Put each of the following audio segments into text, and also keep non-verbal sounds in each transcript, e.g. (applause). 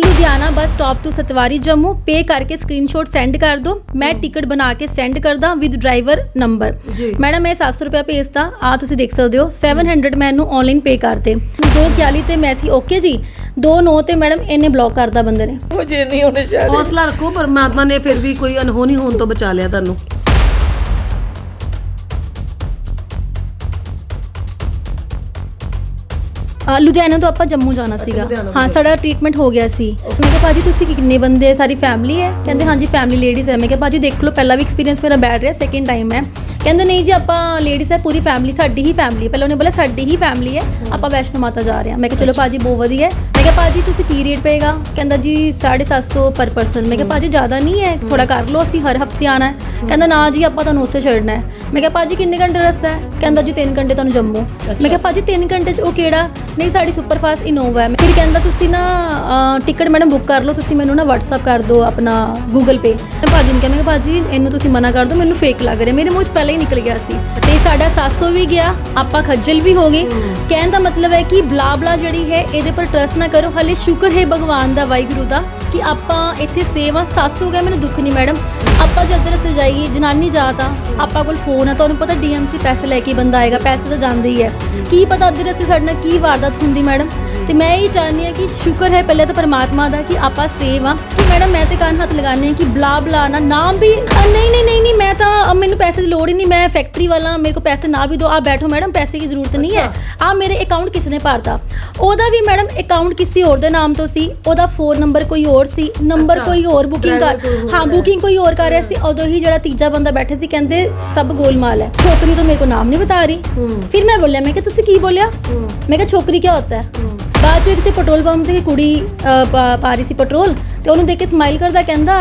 Ludhiana bus stop ਤੋਂ ਸਤਵਾਰੀ ਜੰਮੂ ਪੇ ਕਰਕੇ screenshot send ਕਰ ਦਿਓ ਮੈਂ ਟਿਕਟ ਬਣਾ ਕੇ ਸੈਂਡ ਕਰਦਾ ਵਿਦ ਡਰਾਈਵਰ ਨੰਬਰ ਜੀ। ਮੈਡਮ ਮੈਂ 700 ਰੁਪਏ ਭੇਜਤਾ। ਆ ਤੁਸੀਂ ਦੇਖ ਸਕਦੇ ਹੋ 700 ਮੈਂ ਇਹਨੂੰ ਆਨਲਾਈਨ ਪੇ ਕਰਤੇ। 241 ਤੇ ਮੈਸੀ ਓਕੇ ਜੀ? 29 ਤੇ ਮੈਡਮ ਇਹਨੇ ਬਲੌਕ ਕਰਤਾ ਬੰਦੇ ਨੇ। ਮੁਝੇ ਨਹੀਂ ਹੋਣੇ ਚਾਹੀਦੇ। ਹੌਸਲਾ ਰੱਖੋ ਪਰਮਾਤਮਾ ਨੇ ਫਿਰ ਵੀ ਕੋਈ ਅਨਹੋਣੀ ਹੋਣ ਤੋਂ ਬਚਾ ਲਿਆ ਤੁਹਾਨੂੰ। ਅ, ਲੁਧਿਆਣਾ ਤੋਂ ਆਪਾਂ ਜੰਮੂ ਜਾਣਾ ਸੀਗਾ। ਲੁਧਿਆਣਾ ਹਾਂ ਸਾਡਾ ਟ੍ਰੀਟਮੈਂਟ ਹੋ ਗਿਆ ਸੀ। ਮੈਂ ਕਿਹਾ ਭਾਜੀ ਤੁਸੀਂ ਕਿੰਨੇ ਬੰਦੇ ਸਾਰੀ ਫੈਮਿਲੀ ਹੈ? ਕਹਿੰਦੇ ਹਾਂਜੀ ਫੈਮਿਲੀ ਲੇਡੀਜ਼ ਹੈ। ਮੈਂ ਕਿਹਾ ਭਾਜੀ ਦੇਖ ਲਓ ਪਹਿਲਾ ਵੀ ਐਕਸਪੀਰੀਅੰਸ ਮੇਰਾ ਬੈਡ ਰਿਹਾ ਸੈਕਿੰਡ ਟਾਈਮ ਹੈ। ਕਹਿੰਦੇ ਨਹੀਂ ਜੀ ਆਪਾਂ ਲੇਡੀਜ਼ ਹੈ ਪੂਰੀ ਫੈਮਿਲੀ ਸਾਡੀ ਹੀ ਫੈਮਿਲੀ ਹੈ। ਪਹਿਲਾਂ ਉਹਨੇ ਬੋਲਿਆ ਸਾਡੀ ਹੀ ਫੈਮਿਲੀ ਹੈ ਆਪਾਂ ਵੈਸ਼ਨੋ ਮਾਤਾ ਜਾ ਰਹੇ ਹਾਂ। ਮੈਂ ਕਿਹਾ ਚਲੋ ਭਾਜੀ ਬਹੁਤ ਵਧੀਆ ਹੈ। ਮੈਂ ਕਿਹਾ ਭਾਜੀ ਤੁਸੀਂ ਕੀ ਰੇਟ ਪਏਗਾ? ਕਹਿੰਦਾ ਜੀ 750 ਪਰ ਪਰਸਨ ਮੈਂ ਕਿਹਾ ਭਾਜੀ ਜ਼ਿਆਦਾ ਨਹੀਂ ਹੈ ਥੋੜਾ ਕਰ ਲਓ ਅਸੀਂ ਹਰ ਹਫ਼ਤੇ ਆਣਾ ਹੈ। ਕਹਿੰਦਾ ਨਾ ਜੀ ਆਪਾਂ ਤੁਹਾਨੂੰ ਉੱਥੇ ਛੱਡਣਾ ਹੈ। ਮੈਂ ਕਿਹਾ ਭਾਜੀ ਕਿੰਨੇ ਘੰਟੇ ਰਸਤਾ ਹੈ? ਕਹਿੰਦਾ ਜੀ 3 ਘੰਟੇ ਤੁਹਾਨੂੰ ਜੰਮੂ। ਮੈਂ ਕਿਹਾ ਭਾਜੀ 3 ਘੰਟੇ ਚ ਉਹ ਕਿਹੜਾ? ਨਹੀਂ ਸਾਡੀ ਸੁਪਰ ਫਾਸਟ ਇਨੋਵਾ ਹੈ। ਫਿਰ ਕਹਿੰਦਾ ਤੁਸੀਂ ਨਾ ਟਿਕਟ ਮੈਡਮ ਬੁੱਕ ਕਰ ਲਓ ਤੁਸੀਂ ਮੈਨੂੰ ਨਾ WhatsApp ਕਰ ਦਿਓ ਆਪਣਾ Google Pay ਮੈਂ ਭਾਜੀ ਨੂੰ ਕਿਹਾ ਮੈਂ ਕਿਹਾ ਭਾਜੀ ਇਹਨੂੰ ਤੁਸੀਂ ਮਨਾ ਕਰ ਦਿਓ ਮੈਨੂੰ ਫੇਕ ਲੱਗ ਰਿਹਾ। ਮੇਰੇ ਮੂੰਹ 'ਚ ਪਹਿਲਾਂ ਹੀ ਨਿਕਲ ਗਿਆ ਸੀ। ਤੇ ਸਾਡਾ 700 ਵੀ ਗਿਆ ਆਪਾਂ ਖੱਜਲ ਵੀ ਹੋ ਗਏ। ਕਹਿਣ ਦਾ ਮਤਲਬ ਹੈ ਕਿ ਬਲਾ ਬਲਾ ਜਿਹੜੀ ਹੈ ਇਹਦੇ ਪਰ ਟਰਸਟ ਨਾ ਕਰੋ। ਹਲੇ ਸ਼ੁਕਰ ਹੈ ਭਗਵਾਨ ਦਾ ਵਾਹਿਗੁਰੂ ਦਾ। ਕਿ ਆਪਾਂ ਇੱਥੇ ਸੇਵ ਆ। 700 ਹੋ ਗਿਆ ਮੈਨੂੰ ਦੁੱਖ ਨਹੀਂ ਮੈਡਮ ਆਪਾਂ ਜਦ ਰਸਤੇ ਜਾਈਏ, ਜਨਾਨੀ ਜਾਤ ਆ। ਆਪਾਂ ਕੋਲ ਫੋਨ ਆ, ਤੁਹਾਨੂੰ ਪਤਾ ਡੀਐਮਸੀ ਪੈਸੇ ਲੈ ਕੇ ਬੰਦਾ ਆਏਗਾ, ਪੈਸੇ ਤਾਂ ਜਾਂਦੇ ਹੀ ਹੈ ਕੀ ਪਤਾ ਅੱਧੇ ਰਸਤੇ ਸਾਡੇ ਨਾਲ ਕੀ ਵਾਰਦਾਤ ਹੁੰਦੀ ਮੈਡਮ ਤੇ ਮੈਂ ਇਹ ਚਾਹੁੰਦੀ ਹਾਂ ਕਿ ਸ਼ੁਕਰ ਹੈ ਪਹਿਲੇ ਤਾਂ ਪਰਮਾਤਮਾ ਦਾ ਕਿ ਆਪਾਂ ਸੇਵ ਆ ਕਿ ਮੈਡਮ ਮੈਂ ਤੇ ਕੰਨ ਹੱਥ ਹਾਂ ਕਿ ਬਲਾ ਬਲਾ ਨਾ ਨਾਮ ਵੀ ਅ, ਨਹੀਂ ਨਹੀਂ ਨਹੀਂ ਨਹੀਂ ਮੈਂ ਤਾਂ ਅ, ਮੈਨੂੰ ਪੈਸੇ ਦੀ ਲੋੜ ਹੀ ਨਹੀਂ ਮੈਂ ਫੈਕਟਰੀ ਵਾਲਾ ਮੇਰੇ ਕੋ ਪੈਸੇ ਨਾ ਵੀ ਦੋ ਆ ਬੈਠੋ ਮੈਡਮ ਪੈਸੇ ਦੀ ਜ਼ਰੂਰਤ ਨਹੀਂ ਹੈ। ਆ ਮੇਰੇ ਅਕਾਊਂਟ ਕਿਸ ਨੇ ਭਰਤਾ। ਉਹਦਾ ਵੀ ਮੈਡਮ ਅਕਾਊਂਟ ਕਿਸੇ ਹੋਰ ਦੇ ਨਾਮ ਤੋਂ ਸੀ ਉਹਦਾ ਫੋਨ ਨੰਬਰ ਕੋਈ ਹੋਰ ਸੀ ਨੰਬਰ ਅੱਛਾ। ਕੋਈ ਹੋਰ ਬੁਕਿੰਗ Driver ਕਰ ਹੋਰ ਹਾਂ ਹੈ। ਬੁਕਿੰਗ ਕੋਈ ਹੋਰ ਕਰ ਰਿਹਾ ਸੀ ਉਦੋਂ ਹੀ ਜਿਹੜਾ ਤੀਜਾ ਬੰਦਾ ਬੈਠੇ ਸੀ ਕਹਿੰਦੇ ਸਭ ਗੋਲਮਾਲ ਹੈ। ਛੋਕਰੀ ਤਾਂ ਮੇਰੇ ਕੋ ਨਾਮ ਨਹੀਂ ਬਤਾ ਰਹੀ। ਹੂੰ। ਫਿਰ ਮੈਂ ਬੋਲਿਆ ਮੈਂ ਕਿ ਤੁਸੀਂ ਕੀ ਬੋਲਿਆ? ਹੂੰ। ਮੈਂ ਕਿਹਾ ਛੋਕਰੀ ਕੀ ਹੁੰਦਾ ਹੂੰ। ਬਾਅਦ ਵਿੱਚ ਕਿਤੇ ਪੈਟਰੋਲ ਪੰਪ ਤੇ ਕੁੜੀ ਪਾ ਰਹੀ ਸੀ ਪੈਟਰੋਲ ਤੇ ਉਹਨੂੰ ਦੇਖ ਕੇ ਸਮਾਈਲ ਕਰਦਾ ਕਹਿੰਦਾ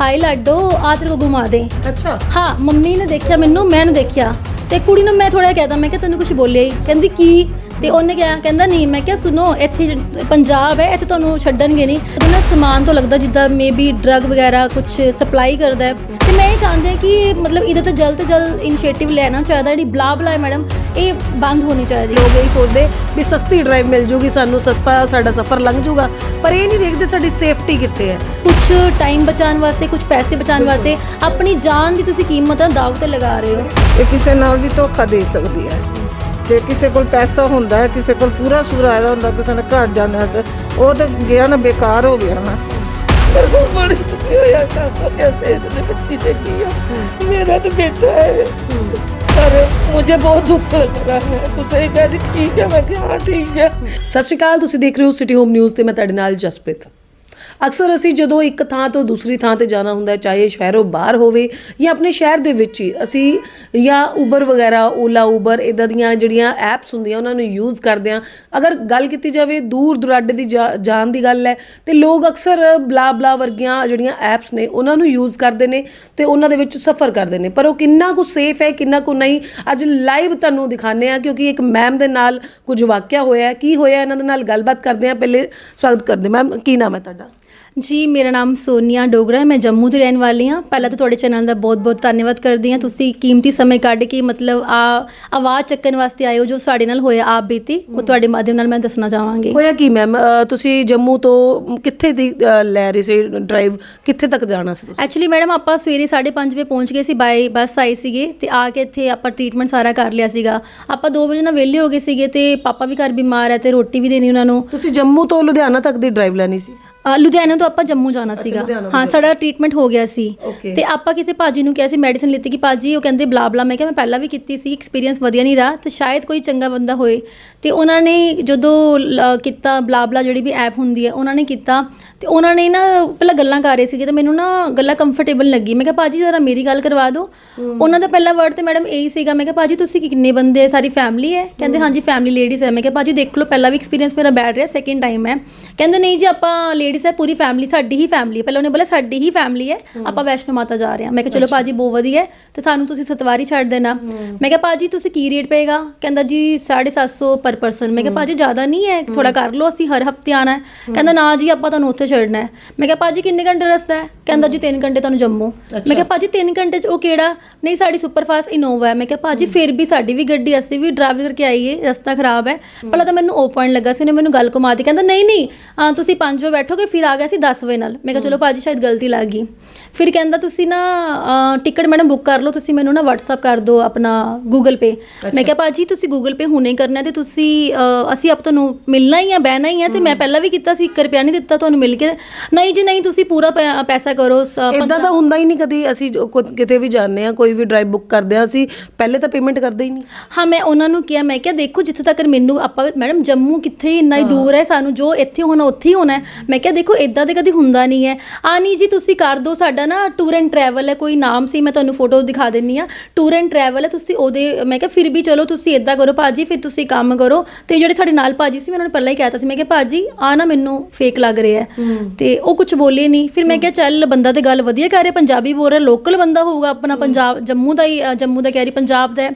ਹਾਈ ਲਾਡੋ ਆ ਤੇਰੇ ਕੋ ਘੁਮਾ ਦੇ। ਅੱਛਾ। ਹਾਂ ਮੰਮੀ ਨੇ ਦੇਖਿਆ ਮੈਨੂੰ ਮੈਂ ਨੂੰ ਦੇਖਿਆ। ਤੇ ਕੁੜੀ ਨੂੰ ਮੈਂ ਥੋੜਾ ਕਹਿਦਾ ਮੈਂ ਕਿਹਾ ਤੈਨੂੰ ਕੁਝ ਬੋਲਿਆ ਹੀ। ਕਹਿੰਦੀ ਕੀ? ਤੇ ਉਹਨੇ ਕਿਹਾ ਕਹਿੰਦਾ ਨਹੀਂ ਮੈਂ ਕਿਹਾ ਸੁਣੋ ਇੱਥੇ ਪੰਜਾਬ ਹੈ ਇੱਥੇ ਤੁਹਾਨੂੰ ਛੱਡਣਗੇ ਨਹੀਂ। ਉਹਦੇ ਨਾਲ ਸਮਾਨ ਤੋਂ ਲੱਗਦਾ ਜਿੱਦਾਂ ਮੇਬੀ ਡਰੱਗ ਵਗੈਰਾ ਕੁਝ ਸਪਲਾਈ ਕਰਦਾ ਹੈ। ਤੇ ਮੈਂ ਇਹ ਚਾਹੁੰਦੀ ਕਿ ਮਤਲਬ ਇਹਦੇ ਤੇ ਜਲਦ ਤੋਂ ਜਲਦ ਇਨੀਸ਼ੀਏਟਿਵ ਲੈਣਾ ਚਾਹੀਦਾ ਜਿਹੜੀ ਬਲਾ ਬਲਾ ਹੈ ਮੈਡਮ ਇਹ ਬੰਦ ਹੋਣੀ ਚਾਹੀਦੀ ਹੈ। ਲੋਕ ਇਹ ਸੋਚਦੇ ਵੀ ਸਸਤੀ ਡਰਾਈਵ ਮਿਲ ਜੂਗੀ ਸਾਨੂੰ ਸਸਤਾ ਸਾਡਾ ਸਫ਼ਰ ਲੰਘ ਜੂਗਾ ਪਰ ਇਹ ਨਹੀਂ ਦੇਖਦੇ ਸਾਡੀ ਸੇਫਟੀ ਕਿੱਥੇ ਹੈ। ਕੁਝ ਟਾਈਮ ਬਚਾਉਣ ਵਾਸਤੇ ਕੁਝ ਪੈਸੇ ਬਚਾਉਣ ਵਾਸਤੇ ਆਪਣੀ ਜਾਨ ਦੀ ਤੁਸੀਂ ਕੀਮਤ ਦਾਅ ਤੇ ਲਗਾ ਰਹੇ ਹੋ। ਇਹ ਕਿਸੇ ਨਾਲ ਵੀ ਧੋਖਾ ਦੇ ਸਕਦੀ ਹੈ। ਜੇ ਕਿਸੇ ਕੋਲ ਪੈਸਾ ਹੁੰਦਾ ਹੈ ਕਿਸੇ ਕੋਲ ਪੂਰਾ ਸੂਰਾ ਆਇਆ ਹੁੰਦਾ ਕਿਸੇ ਨੇ ਘਰ ਜਾਣਾ ਹੈ ਤੇ ਉਹ ਤਾਂ ਗਿਆ ਨਾ ਬੇਕਾਰ ਹੋ ਗਿਆ ਨਾ। ਮੇਰੇ ਕੋਲ ਬੜੀ ਦੁਖੀ ਹੋਇਆ ਕਾਕਾ ਕੈਸੇ ਇਸਨੇ ਬੱਚੀ ਦੇਖੀ ਆ? ਮੇਰਾ ਤਾਂ ਬੇਟਾ ਹੈ। ਪਰ ਮੁਝੇ ਬਹੁਤ ਦੁੱਖ ਲੱਗ ਰਿਹਾ ਹੈ। ਤੁਸੀਂ ਇਹ ਕਹਿ ਰਹੀ ਠੀਕ ਹੈ ਮੈਂ ਕਿਹਾ ਹਾਂ ਠੀਕ ਹੈ। ਸਤਿ ਸ਼੍ਰੀ ਅਕਾਲ ਤੁਸੀਂ ਦੇਖ ਰਹੇ ਹੋ ਸਿਟੀ ਹੋਮ ਨਿਊਜ਼ ਤੇ ਮੈਂ ਤੁਹਾਡੇ ਨਾਲ ਜਸਪ੍ਰੀਤ। ਅਕਸਰ ਅਸੀਂ ਜਦੋਂ ਇੱਕ ਥਾਂ ਤੋਂ ਦੂਸਰੀ ਥਾਂ ਤੇ ਜਾਣਾ ਹੁੰਦਾ ਚਾਹੇ ਸ਼ਹਿਰੋਂ ਬਾਹਰ ਹੋਵੇ ਜਾਂ ਆਪਣੇ ਸ਼ਹਿਰ ਦੇ ਵਿੱਚ ਹੀ, ਅਸੀਂ ਜਾਂ ਉਬਰ ਵਗੈਰਾ ਓਲਾ ਉਬਰ ਇਦਾਂ ਦੀਆਂ ਜਿਹੜੀਆਂ ਐਪਸ ਹੁੰਦੀਆਂ, ਉਹਨਾਂ ਨੂੰ ਯੂਜ਼ ਕਰਦੇ ਹਾਂ। ਅਗਰ ਗੱਲ ਕੀਤੀ ਜਾਵੇ ਦੂਰ ਦੁਰਾਡੇ ਦੀ ਜਾ- ਜਾਣ ਦੀ ਗੱਲ ਹੈ, ਤੇ ਲੋਕ ਅਕਸਰ ਬਲਾ ਬਲਾ ਵਰਗੀਆਂ ਜਿਹੜੀਆਂ ਐਪਸ ਨੇ, ਉਹਨਾਂ ਨੂੰ ਯੂਜ਼ ਕਰਦੇ ਨੇ ਤੇ ਉਹਨਾਂ ਦੇ ਵਿੱਚ ਸਫ਼ਰ ਕਰਦੇ ਨੇ। ਪਰ ਉਹ ਕਿੰਨਾ ਕੁ ਸੇਫ ਹੈ, ਕਿੰਨਾ ਕੁ ਨਹੀਂ, ਅੱਜ ਲਾਈਵ ਤੁਹਾਨੂੰ ਦਿਖਾਣੇ ਆ ਕਿਉਂਕਿ ਇੱਕ ਮੈਮ ਦੇ ਨਾਲ ਕੁਝ ਵਾਕਿਆ ਹੋਇਆ ਕੀ ਹੋਇਆ, ਇਹਨਾਂ ਦੇ ਨਾਲ ਗੱਲਬਾਤ ਕਰਦੇ ਆ ਪਹਿਲੇ ਸਵਾਗਤ ਕਰਦੇ ਮੈਮ ਕੀ ਨਾਮ ਹੈ ਤੁਹਾਡਾ? ਜੀ ਮੇਰਾ ਨਾਮ ਸੋਨੀਆ ਡੋਗਰਾ ਹੈ ਮੈਂ ਜੰਮੂ ਦੀ ਰਹਿਣ ਵਾਲੀ ਹਾਂ। ਪਹਿਲਾਂ ਤਾਂ ਤੁਹਾਡੇ ਚੈਨਲ ਦਾ ਬਹੁਤ-ਬਹੁਤ ਧੰਨਵਾਦ ਕਰਦੀ ਹਾਂ। ਤੁਸੀਂ ਕੀਮਤੀ ਸਮੇਂ ਕੱਢ ਕੇ ਮਤਲਬ ਆ ਆਵਾਜ਼ ਚੱਕਣ ਵਾਸਤੇ ਆਏ ਹੋ ਜੋ ਸਾਡੇ ਨਾਲ ਹੋਇਆ ਆਪ ਬੀਤੀ। ਉਹ ਤੁਹਾਡੇ ਮਾਧਿਅਮ ਨਾਲ ਮੈਂ ਦੱਸਣਾ ਚਾਹਾਂਗੀ। ਹੋਇਆ ਕੀ ਮੈਮ ਤੁਸੀਂ ਜੰਮੂ ਤੋਂ ਕਿੱਥੇ ਦੀ ਅ, ਲੈ ਰਹੇ ਸੀ ਡਰਾਈਵ ਕਿੱਥੇ ਤੱਕ ਜਾਣਾ ਸੀ ਤੁਸੀਂ? ਐਕਚੁਅਲੀ ਮੈਡਮ ਆਪਾਂ ਸਵੇਰੇ 5:30 ਵਜੇ ਪਹੁੰਚ ਗਏ ਸੀ ਬਾਈ ਬੱਸ ਆਈ ਸੀਗੇ ਤੇ ਆ ਕੇ ਇੱਥੇ ਆਪਾਂ ਟ੍ਰੀਟਮੈਂਟ ਸਾਰਾ ਕਰ ਲਿਆ ਸੀਗਾ। ਆਪਾਂ 2 ਵਜੇ ਨਾਲ ਵਿਹਲੇ ਹੋ ਗਏ ਸੀਗੇ ਤੇ ਪਾਪਾ ਵੀ ਘਰ ਬਿਮਾਰ ਹੈ ਤੇ ਰੋਟੀ ਵੀ ਦੇਣੀ ਉਹਨਾਂ ਨੂੰ। ਤੁਸੀਂ ਜੰਮੂ ਤੋਂ ਲੁਧਿਆਣਾ ਤੱਕ ਦੀ ਡਰਾਈਵ ਲੈਣੀ ਸੀ? ਅ, ਲੁਧਿਆਣਾ ਤੋਂ ਆਪਾਂ ਜੰਮੂ ਜਾਣਾ ਸੀਗਾ। ਲੁਧਿਆਣਾ ਹਾਂ ਸਾਡਾ ਟ੍ਰੀਟਮੈਂਟ ਹੋ ਗਿਆ ਸੀ। Okay. ਤੇ ਆਪਾਂ ਕਿਸੇ ਭਾਜੀ ਨੂੰ ਕਿਹਾ ਸੀ ਮੈਡੀਸਿਨ ਲਿੱਤੀ ਕਿ ਭਾਜੀ ਉਹ ਕਹਿੰਦੇ ਬਲਾ ਬਲਾ ਮੈਂ ਕਿਹਾ ਮੈਂ ਪਹਿਲਾਂ ਵੀ ਕੀਤੀ ਸੀ ਐਕਸਪੀਰੀਅੰਸ ਵਧੀਆ ਨਹੀਂ ਰਿਹਾ ਤੇ ਸ਼ਾਇਦ ਕੋਈ ਚੰਗਾ ਬੰਦਾ ਹੋਏ। ਤੇ ਉਹਨਾਂ ਨੇ ਜਦੋਂ ਲ- ਕੀਤਾ ਬਲਾ ਬਲਾ ਜਿਹੜੀ ਵੀ ਐਪ ਹੁੰਦੀ ਹੈ ਉਹਨਾਂ ਨੇ ਕੀਤਾ ਤੇ ਉਹਨਾਂ ਨੇ ਨਾ ਪਹਿਲਾਂ ਗੱਲਾਂ ਕਰ ਰਹੇ ਸੀਗੇ ਤੇ ਮੈਨੂੰ ਨਾ ਗੱਲਾਂ ਕੰਫਰਟੇਬਲ ਲੱਗੀ। ਮੈਂ ਕਿਹਾ ਭਾਜੀ ਜ਼ਰਾ ਮੇਰੀ ਗੱਲ ਕਰਵਾ ਦਿਓ। ਉਹਨਾਂ ਦਾ ਪਹਿਲਾ ਵਰਡ ਤੇ ਮੈਡਮ ਇਹੀ ਸੀਗਾ ਮੈਂ ਕਿਹਾ ਭਾਜੀ ਤੁਸੀਂ ਕਿੰਨੇ ਬੰਦੇ ਹੈ ਸਾਰੀ ਫੈਮਿਲੀ ਹੈ? ਕਹਿੰਦੇ ਹਾਂਜੀ ਫੈਮਿਲੀ ਲੇਡੀਜ਼ ਹੈ। ਮੈਂ ਕਿਹਾ ਭਾਜੀ ਦੇਖ ਲਓ ਪਹਿਲਾ ਵੀ ਐਕਸਪੀਰੀਅੰਸ ਮੇਰਾ ਬੈਡ ਰਿਹਾ ਸੈਕਿੰਡ ਟਾਈਮ ਹੈ। ਕਹਿੰਦੇ ਨਹੀਂ ਜੀ ਆਪਾਂ ਲੇਡੀਜ਼ ਹੈ ਪੂਰੀ ਫੈਮਿਲੀ ਸਾਡੀ ਹੀ ਫੈਮਿਲੀ ਹੈ। ਪਹਿਲਾਂ ਉਹਨੇ ਬੋਲਿਆ ਸਾਡੀ ਹੀ ਫੈਮਿਲੀ ਹੈ ਆਪਾਂ ਵੈਸ਼ਨੋ ਮਾਤਾ ਜਾ ਰਹੇ ਹਾਂ। ਮੈਂ ਕਿਹਾ ਚਲੋ ਭਾਜੀ ਬਹੁਤ ਵਧੀਆ ਹੈ ਤੇ ਸਾਨੂੰ ਤੁਸੀਂ ਸਤਵਾਰੀ ਛੱਡ ਦੇਣਾ। ਮੈਂ ਕਿਹਾ ਭਾਜੀ ਤੁਸੀਂ ਕੀ ਰੇਟ ਪਏਗਾ? ਕਹਿੰਦਾ ਜੀ 750 ਪਰ ਪਰਸਨ ਮੈਂ ਕਿਹਾ ਭਾਜੀ ਜ਼ਿਆਦਾ ਨਹੀਂ ਹੈ ਥੋੜਾ ਕਰ ਲਓ ਅਸੀਂ ਹਰ ਹਫ਼ਤੇ ਆਣਾ ਹੈ। ਕਹਿੰਦਾ ਨਾ ਜੀ ਆਪਾਂ ਤੁਹਾਨੂੰ ਉੱਥੇ ਕਿੱਥੇ ਚੜਨਾ ਹੈ। ਮੈਂ ਕਿਹਾ ਭਾਜੀ ਕਿੰਨੇ ਘੰਟੇ ਰਸਤਾ ਹੈ? ਕਹਿੰਦਾ ਜੀ 3 ਘੰਟੇ ਤੁਹਾਨੂੰ ਜੰਮੂ। ਮੈਂ ਕਿਹਾ ਭਾਜੀ 3 ਘੰਟੇ ਚ ਉਹ ਕਿਹੜਾ? ਨਹੀਂ ਸਾਡੀ ਸੁਪਰਫਾਸਟ ਇਨੋਵਾ ਹੈ। ਮੈਂ ਕਿਹਾ ਭਾਜੀ ਫਿਰ ਵੀ ਸਾਡੀ ਵੀ ਗੱਡੀ ਅਸੀਂ ਵੀ ਡਰਾਈਵ ਕਰਕੇ ਆਈਏ ਰਸਤਾ ਖਰਾਬ ਹੈ। ਪਹਿਲਾਂ ਤਾਂ ਮੈਨੂੰ ਉਹ ਪੁਆਇੰਟ ਲੱਗਾ ਸੀ ਉਹਨੇ ਮੈਨੂੰ ਗੱਲ ਘੁਮਾ ਦਿੱਤੀ। ਕਹਿੰਦਾ ਨਹੀਂ ਨਹੀਂ ਅਹ ਤੁਸੀਂ 5 ਵਜੇ ਬੈਠੋਗੇ ਫਿਰ ਆ ਗਿਆ ਸੀ 10 ਵਜੇ ਨਾਲ। ਮੈਂ ਕਿਹਾ ਚਲੋ ਭਾਜੀ ਸ਼ਾਇਦ ਗਲਤੀ ਲੱਗ ਗਈ। ਫਿਰ ਕਹਿੰਦਾ ਤੁਸੀਂ ਨਾ ਟਿਕਟ ਮੈਡਮ ਬੁੱਕ ਕਰ ਲਓ ਤੁਸੀਂ ਮੈਨੂੰ ਨਾ WhatsApp ਕਰ ਦਿਓ ਆਪਣਾ Google Pay ਮੈਂ ਕਿਹਾ ਭਾਜੀ ਤੁਸੀਂ Google Pay ਹੁਣੇ ਕਰਨਾ ਤੇ ਤੁਸੀਂ ਅਸੀਂ ਆਪ ਤੁਹਾਨੂੰ ਮਿਲਣਾ ਹੀ ਆ ਬਹਿਣਾ ਹੀ ਆ ਤੇ ਮੈਂ ਪਹਿਲਾਂ ਵੀ ਕੀਤਾ ਸੀ 1 ਰੁਪਿਆ ਨਹੀਂ ਦਿੱਤਾ ਤੁਹਾਨੂੰ ਮਿਲ ਕੇ ਨਹੀਂ ਜੀ ਨਹੀਂ ਤੁਸੀਂ ਪੂਰਾ ਪੈ- ਪੈਸਾ ਕਰੋ ਸ- ਇਦਾਂ ਤਾਂ ਹੁੰਦਾ ਹੀ ਨਹੀਂ ਕਦੀ ਅਸੀਂ ਜੋ ਕੋ- ਕਿਤੇ ਵੀ ਜਾਂਦੇ ਆ ਕੋਈ ਵੀ ਡਰਾਈਵ ਬੁੱਕ ਕਰਦੇ ਆ ਅਸੀਂ ਪਹਿਲੇ ਤਾਂ ਪੇਮੈਂਟ ਕਰਦੇ ਹੀ ਨਹੀਂ। ਹਾਂ ਮੈਂ ਉਹਨਾਂ ਨੂੰ ਕਿਹਾ ਮੈਂ ਕਿਹਾ ਦੇਖੋ ਜਿੱਥੇ ਤੱਕ ਮੈਨੂੰ ਆਪਾਂ ਮੈਡਮ ਜੰਮੂ ਕਿੱਥੇ ਹੀ ਇੰਨਾ ਹੀ ਦੂਰ ਹੈ ਸਾਨੂੰ ਜੋ ਇੱਥੇ ਹੋਣਾ ਉੱਥੇ ਹੀ ਹੋਣਾ ਹੈ। ਮੈਂ ਕਿਹਾ ਦੇਖੋ ਇਦਾਂ ਤੇ ਕਦੀ ਹੁੰਦਾ ਨਹੀਂ ਹੈ। ਆ ਨਹੀਂ ਜੀ ਤੁਸੀਂ ਕਰ ਦਿਓ ਸਾਡਾ ਨਾ ਟੂਰ ਐਂਡ ਟਰੈਵਲ ਹੈ ਕੋਈ ਨਾਮ ਸੀ ਮੈਂ ਤੁਹਾਨੂੰ ਫੋਟੋ ਦਿਖਾ ਦਿੰਨੀ ਆ ਟੂਰ ਐਂਡ ਟਰੈਵਲ ਹੈ ਤੁਸੀਂ ਉਹਦੇ ਮੈਂ ਕਿਹਾ ਫਿਰ ਵੀ ਚਲੋ ਤੁਸੀਂ ਇਦਾਂ ਕਰੋ ਭਾਜੀ ਫਿਰ ਤੁਸੀਂ ਕੰਮ ਕਰੋ। ਤੇ ਜਿਹੜੇ ਸਾਡੇ ਨਾਲ ਭਾਜੀ ਸੀ ਮੈਂ ਉਹਨਾਂ ਨੂੰ ਪਹਿਲਾਂ ਹੀ ਕਹਿਤਾ ਸੀ ਮੈਂ ਕਿਹਾ ਭਾਜੀ ਆ ਨਾ ਮੈਨੂੰ ਫੇਕ ਲੱਗ ਰਿਹਾ ਹੈ। ਤੇ ਉਹ ਕੁਝ ਬੋਲੇ ਨਹੀਂ ਫਿਰ ਮੈਂ ਕਿਹਾ ਚੱਲ ਬੰਦਾ ਤੇ ਗੱਲ ਵਧੀਆ ਕਰ ਰਿਹਾ ਪੰਜਾਬੀ ਬੋਲ ਰਿਹਾ ਲੋਕਲ ਬੰਦਾ ਹੋਊਗਾ ਆਪਣਾ ਪੰਜਾਬ ਜੰਮੂ ਦਾ ਹੀ ਜੰਮੂ ਦਾ ਕਹਿ ਰਹੀ ਪੰਜਾਬ ਦਾ।